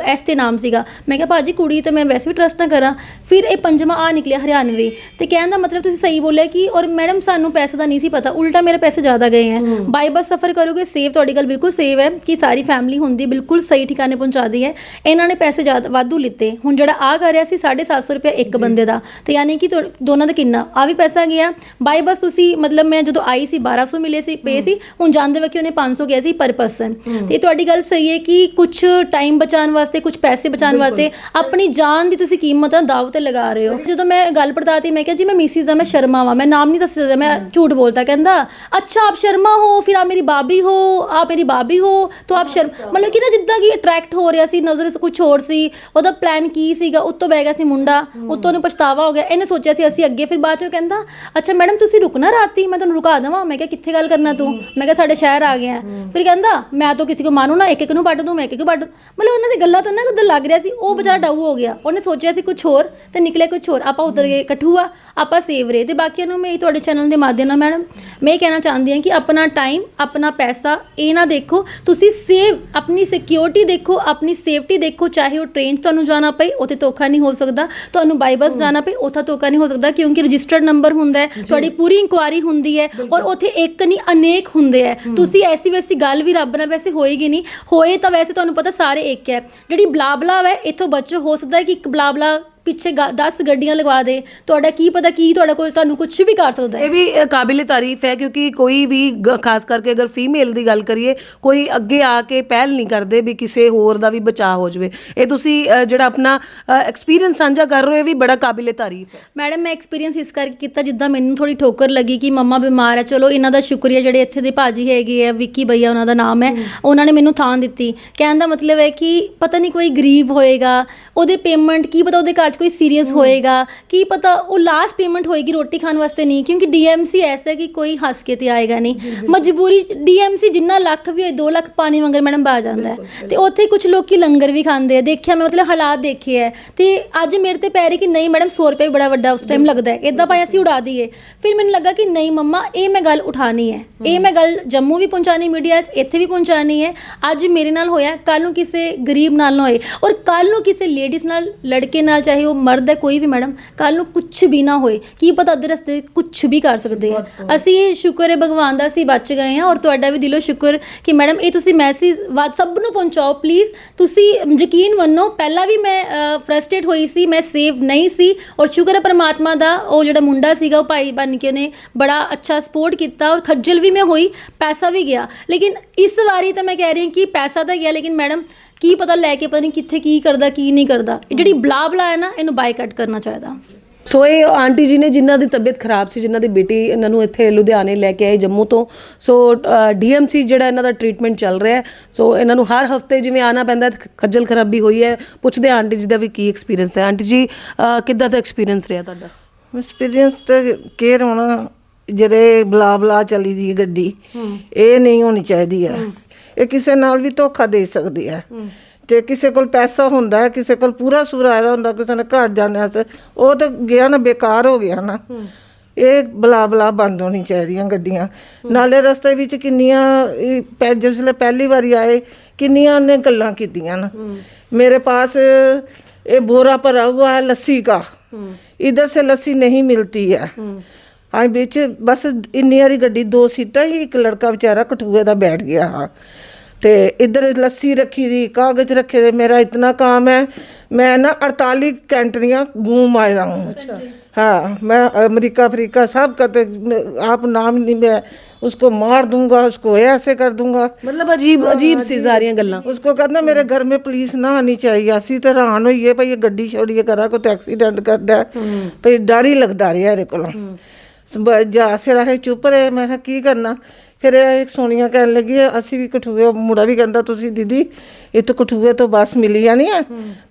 ਐਸ ਤੇ ਨਾਮ ਸੀਗਾ। ਮੈਂ ਕਿਹਾ ਭਾਜੀ ਕੁੜੀ ਤੇ ਮੈਂ ਵੈਸੇ ਵੀ ਟਰਸਟ ਨਾ ਕਰਾਂ। ਫਿਰ ਇਹ ਪੰਜਵਾਂ ਆ ਨਿਕਲਿਆ ਹਰਿਆਣਵੀ। ਤੇ ਕਹਿਣ ਦਾ ਮਤਲਬ ਤੁਸੀਂ ਸਹੀ ਬੋਲਿਆ ਕਿ ਔਰ ਮੈਡਮ ਸਾਨੂੰ ਪੈਸੇ ਦਾ ਨਹੀਂ ਸੀ ਪਤਾ। ਉਲਟਾ ਮੇਰੇ ਪੈਸੇ ਜ਼ਿਆਦਾ ਗਏ ਹੈ। ਬਾਈ ਬੱਸ ਸਫਰ ਕਰੋਗੇ ਸੇਵ ਤੁਹਾਡੀ ਗੱਲ ਬਿਲਕੁਲ ਸੇਵ ਹੈ ਕਿ ਸਾਰੀ ਫੈਮਿਲੀ ਹੁੰਦੀ ਬਿਲਕੁਲ ਸਹੀ ਠਿਕਾਣੇ ਪਹੁੰਚਾਦੀ ਹੈ। ਹੈ। ਇਹਨਾਂ ਨੇ ਪੈਸੇ ਜ਼ਿਆਦਾ ਵਾਧੂ ਲਿੱਤੇ। ਹੁਣ ਜਿਹੜਾ ਆ ਕਰ ਰਿਹਾ ਸੀ 750 ਰੁਪਏ ਇੱਕ ਬੰਦੇ ਦਾ। ਤੇ ਯਾਨੀ ਕਿ ਦੋਨਾਂ ਦਾ ਕਿੰਨਾ? ਆ ਵੀ ਪੈਸਾ ਗਿਆ। ਬਾਈ ਬਸ ਤੁਸੀਂ ਮਤਲਬ ਮੈਂ ਜਦੋਂ ਆਈ ਸੀ 1200 ਮਿਲੇ ਸੀ ਪਏ ਸੀ ਹੁਣ ਜਾਂਦੇ ਵਕਤ ਉਹਨੇ 500 ਗਿਆ ਸੀ ਪਰ ਪਰਸਨ। ਤੇ ਤੁਹਾਡੀ ਗੱਲ ਸਹੀ ਹੈ ਕਿ ਕੁਝ ਟਾਈਮ ਬਚਾਉਣ ਵਾਸਤੇ ਕੁਝ ਪੈਸੇ ਬਚਾਉਣ ਵਾਸਤੇ ਆਪਣੀ ਜਾਨ ਦੀ ਤੁਸੀਂ ਕੀਮਤ ਆ ਦਾਅ ਤੇ ਲਗਾ ਰਹੇ ਹੋ। ਜਦੋਂ ਮੈਂ ਗੱਲ ਪੜਤਾਤੀ ਮੈਂ ਕਿਹਾ ਜੀ ਮੈਂ ਮਿਸਿਸ ਆ ਮੈਂ ਸ਼ਰਮਾ ਵਾਂ। ਮੈਂ ਨਾਮ ਨਹੀਂ ਦੱਸ ਸਕਦਾ। ਮੈਂ ਝੂਠ ਬੋਲਤਾ ਕਹਿੰਦਾ ਅੱਛਾ ਆਪ ਸ਼ਰਮਾ ਹੋ ਫਿਰ ਆ ਮੇਰੀ ਬਾਬੀ ਹੋ ਆ ਮੇਰੀ ਬਾਬੀ ਹੋ ਤੋ ਆਪ ਸ਼ਰਮ ਮਤਲਬ ਕਿ ਨਾ ਜਿੱਦਾਂ ਕਿ ਅਟਰੈਕਟ ਹੋ ਰਿਹਾ ਸੀ ਨਜ਼ਰ ਕੁਝ ਹੋਰ ਸੀ ਉਹਦਾ ਪਲਾਨ ਕੀ ਸੀਗਾ ਉੱਤੋਂ ਬਹਿ ਗਿਆ ਸੀ ਮੁੰਡਾ ਉੱਤੋਂ ਨੂੰ ਪਛਤਾਵਾ ਹੋ ਗਿਆ ਇਹਨੇ ਸੋਚਿਆ ਸੀ ਅਸੀਂ ਅੱਗੇ ਫਿਰ ਬਾਅਦ ਚੋਂ ਕਹਿੰਦਾ ਅੱਛਾ ਮੈਡਮ ਤੁਸੀਂ ਰੁਕਣਾ ਰਾਤੀ? ਮੈਂ ਤੁਹਾਨੂੰ ਰੁਕਾ ਦੇਵਾਂ। ਮੈਂ ਕਿਹਾ ਕਿੱਥੇ ਗੱਲ ਕਰਨਾ ਤੂੰ? ਮੈਂ ਕਿਹਾ ਸਾਡੇ ਸ਼ਹਿਰ ਆ ਗਿਆ। ਫਿਰ ਕਹਿੰਦਾ ਮੈਂ ਤਾਂ ਕਿਸੇ ਕੋ ਮਾਨੂ ਨਾ ਇੱਕ ਇੱਕ ਨੂੰ ਵੱਢ ਦੂੰ ਮੈਂ ਇੱਕ ਇੱਕ ਵੱਢ ਮਤਲਬ ਉਹਨਾਂ ਦੀ ਗੱਲਾਂ ਤੋਂ ਨਾ ਕਿਦਾਂ ਲੱਗ ਰਿਹਾ ਸੀ ਉਹ ਵਿਚਾਰਾ ਡਾਊ ਹੋ ਗਿਆ। ਉਹਨੇ ਸੋਚਿਆ ਸੀ ਕੁਝ ਹੋਰ ਤੇ ਨਿਕਲਿਆ ਕੁਝ ਹੋਰ। ਆਪਾਂ ਉਤਰ ਗਏ ਕਠੂਆ ਆਪਾਂ ਸੇਵ ਰਹੇ। ਤੇ ਬਾਕੀਆਂ ਨੂੰ ਮੈਂ ਇਹ ਤੁਹਾਡੇ ਚੈਨਲ ਦੇ ਮਾਧਿਅਮ ਨਾਲ ਮੈਡਮ ਮੈਂ ਇਹ ਕਹਿਣਾ ਚਾਹੁੰਦੀ ਹਾਂ ਕਿ ਆਪਣਾ ਟਾਈਮ ਆਪਣਾ ਪੈਸਾ ਇਹ ਨਾ ਦੇਖੋ ਤੁਸੀਂ ਸੇਵ ਆਪਣੀ ਸਿਕਿਉਰਿਟੀ ਦੇਖੋ ਆਪਣੀ ਸੇਫਟੀ ਦੇਖੋ ਚਾਹੇ ਉਹ ਟ੍ਰੇਨ ਤੁਹਾਨੂੰ ਜਾਣਾ ਪਏ ਉੱਥੇ ਧੋਖਾ ਨਹੀਂ ਹੋ ਸਕਦਾ। ਤੁਹਾਨੂੰ ਬਾਈ ਬੱਸ ਜਾਣਾ ਪਏ ਉੱਥੇ ਧੋਖਾ ਨਹੀਂ ਹੋ ਸਕਦਾ ਕਿਉਂਕਿ ਰਜਿਸਟਰਡ ਨੰਬਰ ਹੁੰਦਾ ਹੈ ਤੁਹਾਡੀ ਪੂਰੀ ਇਨਕੁਆਰੀ ਹੁੰਦੀ ਹੈ ਔਰ ਉੱਥੇ ਇੱਕ ਨਹੀਂ ਅਨੇਕ ਹੁੰਦੇ ਹੈ। ਤੁਸੀਂ ਐਸੀ ਵੈਸੀ ਗੱਲ ਵੀ ਰੱਬ ਨਾਲ ਵੈਸੇ ਹੋਏਗੀ ਨਹੀਂ। ਹੋਏ ਤਾਂ ਵੈਸੇ ਤੁਹਾਨੂੰ ਪਤਾ ਸਾਰੇ ਇੱਕ ਹੈ। ਜਿਹੜੀ ਬਲਾਬਲਾ ਹੈ ਇੱਥੋਂ ਬਚੋ ਹੋ ਸਕਦਾ ਹੈ ਕਿ ਇੱਕ ਬਲਾਬਲਾ ਪਿੱਛੇ 10 ਗੱਡੀਆਂ ਲਗਵਾ ਦੇ ਤੁਹਾਡਾ ਕੀ ਪਤਾ ਕੀ ਤੁਹਾਡਾ ਕੋਈ ਤੁਹਾਨੂੰ ਕੁਝ ਵੀ ਕਰ ਸਕਦਾ ਹੈ। ਇਹ ਵੀ ਕਾਬਿਲੇ ਤਾਰੀਫ ਹੈ ਕਿਉਂਕਿ ਕੋਈ ਵੀ ਖਾਸ ਕਰਕੇ ਅਗਰ ਫੀਮੇਲ ਦੀ ਗੱਲ ਕਰੀਏ ਕੋਈ ਅੱਗੇ ਆ ਕੇ ਪਹਿਲ ਨਹੀਂ ਕਰਦੇ ਵੀ ਕਿਸੇ ਹੋਰ ਦਾ ਵੀ ਬਚਾਅ ਹੋ ਜਾਵੇ। ਇਹ ਤੁਸੀਂ ਜਿਹੜਾ ਆਪਣਾ ਐਕਸਪੀਰੀਅੰਸ ਸਾਂਝਾ ਕਰ ਰਹੇ ਹੋ ਇਹ ਵੀ ਬੜਾ ਕਾਬਿਲੇ ਤਾਰੀਫ ਹੈ। ਮੈਡਮ ਮੈਂ ਐਕਸਪੀਰੀਅੰਸ ਇਸ ਕਰਕੇ ਕੀਤਾ ਜਿੱਦਾਂ ਮੈਨੂੰ ਥੋੜੀ ਠੋਕਰ ਲੱਗੀ ਕਿ ਮੰਮਾ ਬਿਮਾਰ ਹੈ। ਚਲੋ ਇਹਨਾਂ ਦਾ ਸ਼ੁਕਰੀਆ ਜਿਹੜੇ ਇੱਥੇ ਦੇ ਭਾਜੀ ਹੈਗੇ ਆ ਵਿੱਕੀ ਭਈਆ ਉਹਨਾਂ ਦਾ ਨਾਮ ਹੈ ਉਹਨਾਂ ਨੇ ਮੈਨੂੰ ਥਾਂ ਦਿੱਤੀ। ਕਹਿਣ ਦਾ ਮਤਲਬ ਹੈ ਕਿ ਪਤਾ ਨਹੀਂ ਕੋਈ ਗਰੀਬ ਹੋਏਗਾ ਉਹਦੇ ਪੇਮੈਂਟ ਕੀ ਪਤਾ ਉਹਦੇ ਘਰ ਕੋਈ ਸੀਰੀਅਸ ਹੋਏਗਾ? ਕੀ ਪਤਾ ਉਹ ਲਾਸਟ ਪੇਮੈਂਟ ਹੋਏਗੀ ਰੋਟੀ ਖਾਣ ਵਾਸਤੇ ਨਹੀਂ? ਕਿਉਂਕਿ ਡੀਐਮਸੀ ਐਸਾ ਕਿ ਕੋਈ ਹੱਸ ਕੇ ਤੇ ਆਏਗਾ ਨਹੀਂ। ਮਜਬੂਰੀ ਡੀਐਮਸੀ ਜਿੰਨਾ ਲੱਖ ਵੀ ਹੋਏ 2 ਲੱਖ ਪਾਣੀ ਮੰਗਰ ਮੈਡਮ ਬਾ ਜਾਂਦਾ ਹੈ। ਤੇ ਉੱਥੇ ਕੁਝ ਲੋਕੀ ਲੰਗਰ ਵੀ ਖਾਂਦੇ ਆ। ਦੇਖਿਆ ਮੈਂ ਮਤਲਬ ਹਾਲਾਤ ਦੇਖੇ ਹੈ ਤੇ ਅੱਜ ਮੇਰੇ ਤੇ ਪੈ ਰਹੀ ਕਿ ਨਹੀਂ ਮੈਡਮ 100 ਰੁਪਏ ਬੜਾ ਵੱਡਾ ਉਸ ਟਾਈਮ ਲੱਗਦਾ ਹੈ। ਇਦਾਂ ਭਾਈ ਅਸੀਂ ਉਡਾ ਦਈਏ। ਫਿਰ ਮੈਨੂੰ ਲੱਗਾ ਕਿ ਨਹੀਂ ਮੰਮਾ ਇਹ ਮੈਂ ਗੱਲ ਉਠਾਣੀ ਹੈ। ਇਹ ਮੈਂ ਗੱਲ ਜੰਮੂ ਵੀ ਪਹੁੰਚਾਣੀ ਮੀਡੀਆ 'ਚ ਇੱਥੇ ਵੀ ਪਹੁੰਚਾਣੀ ਹੈ। ਅੱਜ ਮੇਰੇ ਨਾਲ ਹੋਇਆ ਕੱਲ ਨੂੰ ਕਿਸੇ ਗਰੀਬ ਨਾਲ ਨਾ ਹੋਏ। ਔਰ ਕੱਲ ਨੂੰ ਕਿਸੇ ਲੇਡੀਜ਼ ਨਾਲ ਲੜਕੇ ਨਾਲ ਚਾਹੇ ਉਹ ਮਰਦ ਹੈ ਕੋਈ ਵੀ ਮੈਡਮ ਕੱਲ ਨੂੰ ਕੁਝ ਵੀ ਨਾ ਹੋਏ ਕੀ ਪਤਾ ਅੱਧੇ ਰਸਤੇ ਕੁਝ ਵੀ ਕਰ ਸਕਦੇ ਆ। ਅਸੀਂ ਸ਼ੁਕਰ ਹੈ ਭਗਵਾਨ ਦਾ ਅਸੀਂ ਬਚ ਗਏ ਹਾਂ ਔਰ ਤੁਹਾਡਾ ਵੀ ਦਿਲੋਂ ਸ਼ੁਕਰ ਕਿ ਮੈਡਮ ਇਹ ਤੁਸੀਂ ਮੈਸੇਜ ਸਭ ਨੂੰ ਪਹੁੰਚਾਓ ਪਲੀਜ਼ ਤੁਸੀਂ ਯਕੀਨ ਮੰਨੋ ਪਹਿਲਾਂ ਵੀ ਮੈਂ ਫਰਸਟ੍ਰੇਟ ਹੋਈ ਸੀ ਮੈਂ ਸੇਵ ਨਹੀਂ ਸੀ ਔਰ ਸ਼ੁਕਰ ਹੈ ਪਰਮਾਤਮਾ ਦਾ ਉਹ ਜਿਹੜਾ ਮੁੰਡਾ ਸੀਗਾ ਉਹ ਭਾਈ ਬਣ ਕੇ ਉਹਨੇ ਬੜਾ ਅੱਛਾ ਸਪੋਰਟ ਕੀਤਾ ਔਰ ਖੱਜਲ ਵੀ ਮੈਂ ਹੋਈ ਪੈਸਾ ਵੀ ਗਿਆ। ਲੇਕਿਨ ਇਸ ਵਾਰੀ ਤਾਂ ਮੈਂ ਕਹਿ ਰਹੀ ਹਾਂ ਕਿ ਪੈਸਾ ਤਾਂ ਗਿਆ ਲੇਕਿਨ ਮੈਡਮ ਕੀ ਪਤਾ ਲੈ ਕੇ ਪਤਾ ਨਹੀਂ ਕਿੱਥੇ ਕੀ ਕਰਦਾ ਕੀ ਨਹੀਂ ਕਰਦਾ। ਇਹ ਜਿਹੜੀ ਬਲਾ ਬਲਾ ਹੈ ਨਾ ਇਹਨੂੰ ਬਾਈਕਾਟ ਕਰਨਾ ਚਾਹੀਦਾ। ਸੋ ਇਹ ਆਂਟੀ ਜੀ ਨੇ ਜਿਨ੍ਹਾਂ ਦੀ ਤਬੀਅਤ ਖਰਾਬ ਸੀ ਜਿਨ੍ਹਾਂ ਦੀ ਬੇਟੀ ਇਹਨਾਂ ਨੂੰ ਇੱਥੇ ਲੁਧਿਆਣੇ ਲੈ ਕੇ ਆਏ ਜੰਮੂ ਤੋਂ ਸੋ ਡੀਐਮਸੀ ਜਿਹੜਾ ਇਹਨਾਂ ਦਾ ਟ੍ਰੀਟਮੈਂਟ ਚੱਲ ਰਿਹਾ ਹੈ ਸੋ ਇਹਨਾਂ ਨੂੰ ਹਰ ਹਫ਼ਤੇ ਜਿਵੇਂ ਆਣਾ ਪੈਂਦਾ ਖੱਜਲ ਖਰਾਬੀ ਹੋਈ ਹੈ ਪੁੱਛਦੇ ਆਂਟੀ ਜੀ ਦਾ ਵੀ ਕੀ ਐਕਸਪੀਰੀਅੰਸ ਹੈ। ਆਂਟੀ ਜੀ ਕਿੱਦਾਂ ਦਾ ਐਕਸਪੀਰੀਅੰਸ ਰਿਹਾ ਤੁਹਾਡਾ? ਐਕਸਪੀਰੀਅੰਸ ਤੇ ਕੇਅਰ ਹੋਣਾ ਜਿਹੜੇ ਬਲਾ ਬਲਾ ਚਲੀ ਦੀ ਗੱਡੀ ਇਹ ਨਹੀਂ ਹੋਣੀ ਚਾਹੀਦੀ ਹੈ। ਇਹ ਕਿਸੇ ਨਾਲ ਵੀ ਧੋਖਾ ਦੇ ਸਕਦੀ ਹੈ ਜੇ ਕਿਸੇ ਕੋਲ ਪੈਸਾ ਹੁੰਦਾ ਹੈ ਕਿਸੇ ਕੋਲ ਪੂਰਾ ਸੂਰਾ ਆਇਆ ਹੁੰਦਾ ਕਿਸੇ ਨੇ ਘਰ ਜਾਣਾ ਸੀ ਉਹ ਤਾਂ ਗਿਆ ਨਾ ਬੇਕਾਰ ਹੋ ਗਿਆ ਨਾ ਇਹ ਬਲਾ ਬਲਾ ਬੰਦ ਹੋਣੀ ਚਾਹੀਦੀਆਂ ਗੱਡੀਆਂ ਨਾਲੇ ਰਸਤੇ ਵਿੱਚ ਕਿੰਨੀਆਂ ਇਹ ਪਹਿ- ਜਿਸ ਵੇਲੇ ਪਹਿਲੀ ਵਾਰੀ ਆਏ ਕਿੰਨੀਆਂ ਨੇ ਗੱਲਾਂ ਕੀਤੀਆਂ ਨਾ ਮੇਰੇ ਪਾਸ ये बोरा पड़ा हुआ है लस्सी का इधर से लस्सी नहीं मिलती है ਹਾਂ ਵਿੱਚ ਬਸ ਇੰਨੀ ਵਾਰੀ ਗੱਡੀ ਦੋ ਸੀਟਾਂ ਹੀ ਇੱਕ ਲੜਕਾ ਵਿਚਾਰਾ ਕਠੂਏ ਦਾ ਬੈਠ ਗਿਆ ਹਾਂ ਤੇ ਇਧਰ ਲੱਸੀ ਰੱਖੀ ਦੀ ਕਾਗਜ਼ ਰੱਖੇ ਦੇ ਮੇਰਾ ਇਤਨਾ काम है मैं ना 48 कंट्रियां घूम आया हूँ हाँ मैं अमेरिका अफ्रीका सब का तो मैं- आप नाम नहीं मैं उसको मार दूंगा उसको ऐसे कर दूंगा ਮਤਲਬ ਅਜੀਬ ਅਜੀਬ ਸੀ ਸਾਰੀਆਂ ਗੱਲਾਂ उसको कहना मेरे घर में पुलिस ना आनी चाहिए ਅਸੀਂ ਤਾਂ ਹੈਰਾਨ ਹੋਈਏ ਭਈ ਇਹ ਗੱਡੀ ਛੋੜੀਏ ਕਰਾ ਕੋ ਤੇ ਐਕਸੀਡੈਂਟ ਕਰਦਾ ਭਈ ਡਰ ਹੀ ਲੱਗਦਾ ਰਿਹਾ ਇਹਦੇ ਕੋਲੋਂ ਬ- ਜਾ ਫਿਰ ਆਹ ਚੁੱਪ ਰਹੇ ਮੈਂ ਕਿਹਾ ਕੀ ਕਰਨਾ? ਫਿਰ ਇਹ ਸੋਨੀਆ ਕਹਿਣ ਲੱਗੀ ਅਸੀਂ ਵੀ ਕਠੂਏ ਮੁੰਡਾ ਵੀ ਕਹਿੰਦਾ ਤੁਸੀਂ ਦੀਦੀ ਇਹ ਤਾਂ ਕਠੂਏ ਤੋਂ ਬੱਸ ਮਿਲੀ ਜਾਣੀ ਹੈ।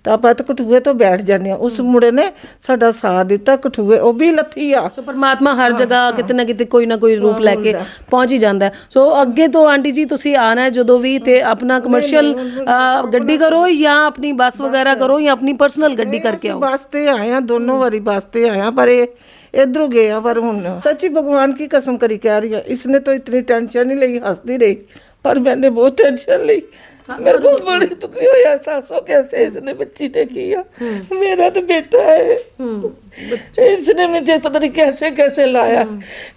ਤਾਂ ਆਪਾਂ ਤਾਂ ਕਠੂਏ ਤੋਂ ਬੈਠ ਜਾਂਦੇ ਹਾਂ ਉਸ ਮੁੰਡੇ ਨੇ ਸਾਡਾ ਸਾਥ ਦਿੱਤਾ ਕਠੂਏ ਉਹ ਵੀ ਲੱਥੀ ਆ। ਸੋ ਪਰਮਾਤਮਾ ਹਰ ਜਗ੍ਹਾ ਕਿਤੇ ਨਾ ਕਿਤੇ ਕੋਈ ਨਾ ਕੋਈ ਰੂਪ ਲੈ ਕੇ ਪਹੁੰਚ ਹੀ ਜਾਂਦਾ ਸੋ ਅੱਗੇ ਤੋਂ ਆਂਟੀ ਜੀ ਤੁਸੀਂ ਆਣਾ ਹੈ ਜਦੋਂ ਵੀ ਤੇ ਆਪਣਾ ਕਮਰਸ਼ੀਅਲ ਗੱਡੀ ਕਰੋ ਜਾਂ ਆਪਣੀ ਬੱਸ ਵਗੈਰਾ ਕਰੋ ਜਾਂ ਆਪਣੀ ਪਰਸਨਲ ਗੱਡੀ ਕਰਕੇ ਆਓ। ਬੱਸ ਤੇ ਆਇਆ ਦੋਨੋਂ ਵਾਰੀ ਬੱਸ ਤੇ ਆਇਆ ਪਰ ਇਹ इधरों गए हैं पर हूं सच्ची भगवान की कसम करी कह रही है इसने तो इतनी टेंशन नहीं ली हंसती रही पर मैंने बहुत टेंशन ली मेरे को बड़ी दुखी हो एहसास हो कैसे इसने बच्ची ने किया मेरा तो बेटा है इसने मुझे पता नहीं कैसे कैसे लाया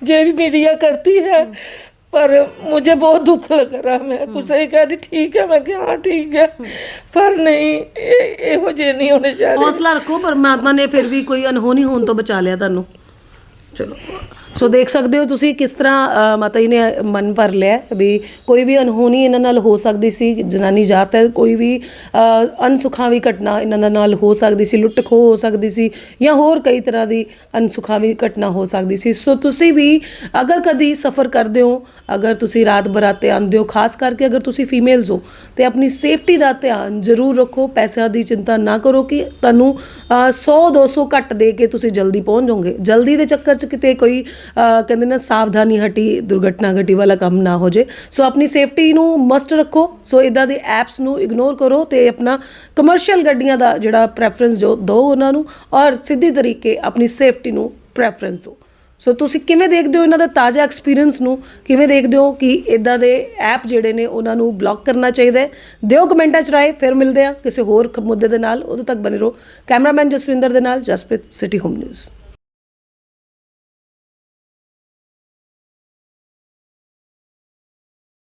जे भी मीडिया करती है पर मुझे बहुत दुख लग रहा मैं कुछ ही कह रही ठीक है मैं कि हाँ ठीक है पर नहीं ये- ਇਹੋ ਜਿਹੇ ਨਹੀਂ ਹੋਣੇ ਚਾਹੀਦੇ ਹੌਸਲਾ ਰੱਖੋ ਪਰਮਾਤਮਾ ਨੇ ਫਿਰ ਵੀ ਕੋਈ ਅਨਹੋਣੀ ਹੋਣ ਤੋਂ ਬਚਾ ਲਿਆ ਤੁਹਾਨੂੰ ਚਲੋ ਸੋ ਦੇਖ ਸਕਦੇ ਹੋ ਤੁਸੀਂ ਕਿਸ ਤਰ੍ਹਾਂ ਮਾਤਾ ਜੀ ਨੇ ਮਨ ਭਰ ਲਿਆ ਵੀ ਕੋਈ ਵੀ ਅਨਹੋਣੀ ਇਹਨਾਂ ਨਾਲ ਹੋ ਸਕਦੀ ਸੀ ਜਨਾਨੀ ਜਾਤ ਹੈ ਕੋਈ ਵੀ ਅ, ਅਨਸੁਖਾਵੀ ਘਟਨਾ ਇਹਨਾਂ ਦੇ ਨਾਲ ਹੋ ਸਕਦੀ ਸੀ ਲੁੱਟ ਖੋਹ ਹੋ ਸਕਦੀ ਸੀ ਜਾਂ ਹੋਰ ਕਈ ਤਰ੍ਹਾਂ ਦੀ ਅਨਸੁਖਾਵੀ ਘਟਨਾ ਹੋ ਸਕਦੀ ਸੀ। ਸੋ ਤੁਸੀਂ ਵੀ ਅਗਰ ਕਦੀ ਸਫ਼ਰ ਕਰਦੇ ਹੋ ਅਗਰ ਤੁਸੀਂ ਰਾਤ ਬਰਾਤੇ ਆਉਂਦੇ ਹੋ ਖਾਸ ਕਰਕੇ ਅਗਰ ਤੁਸੀਂ ਫੀਮੇਲਸ ਹੋ ਤੇ ਆਪਣੀ ਸੇਫਟੀ ਦਾ ਧਿਆਨ ਜ਼ਰੂਰ ਰੱਖੋ ਪੈਸਿਆਂ ਦੀ ਚਿੰਤਾ ਨਾ ਕਰੋ ਕਿ ਤੁਹਾਨੂੰ ਅ, 100 200 ਘੱਟ ਦੇ ਕੇ ਤੁਸੀਂ ਜਲਦੀ ਪਹੁੰਚ ਜਾਓਗੇ। ਜਲਦੀ ਦੇ ਚੱਕਰ 'ਚ ਕਿਤੇ ਕੋਈ ਕਹਿੰਦੇ ਨਾ ਸਾਵਧਾਨੀ ਹਟੀ, ਦੁਰਘਟਨਾ ਘਟੀ ਵਾਲਾ ਕੰਮ ਨਾ ਹੋ ਜੇ। ਸੋ ਆਪਣੀ ਸੇਫਟੀ ਨੂੰ ਮਸਟ ਰੱਖੋ। ਸੋ ਇਦਾਂ ਦੇ ਐਪਸ ਨੂੰ ਇਗਨੋਰ ਕਰੋ ਤੇ ਆਪਣਾ ਕਮਰਸ਼ੀਅਲ ਗੱਡੀਆਂ ਦਾ ਜਿਹੜਾ ਪ੍ਰੈਫਰੈਂਸ ਜੋ ਦਿਓ ਉਹਨਾਂ ਨੂੰ ਔਰ ਸਿੱਧੀ ਤਰੀਕੇ ਆਪਣੀ ਸੇਫਟੀ ਨੂੰ ਪ੍ਰੈਫਰੈਂਸ ਦਿਓ ਸੋ ਤੁਸੀਂ ਕਿਵੇਂ ਦੇਖਦੇ ਹੋ ਇਹਨਾਂ ਦਾ ਤਾਜ਼ਾ ਐਕਸਪੀਰੀਅੰਸ ਨੂੰ? ਕਿਵੇਂ ਦੇਖਦੇ ਹੋ ਕਿ ਇਦਾਂ ਦੇ ਐਪ ਜਿਹੜੇ ਨੇ ਉਹਨਾਂ ਨੂੰ ਬਲੌਕ ਕਰਨਾ ਚਾਹੀਦਾ ਦਿਓ ਕਮੈਂਟਾਂ ਚ ਰਾਏ, ਫਿਰ ਮਿਲਦੇ ਆ ਕਿਸੇ ਹੋਰ ਮੁੱਦੇ ਦੇ ਨਾਲ। ਉਦੋਂ ਤੱਕ ਬਨੇ ਰਹੋ। ਕੈਮਰਾਮੈਨ ਜਸਵਿੰਦਰ ਦੇ ਨਾਲ ਜਸਪ੍ਰੀਤ ਸਿਟੀ ਹੋਮ ਨਿਊਜ਼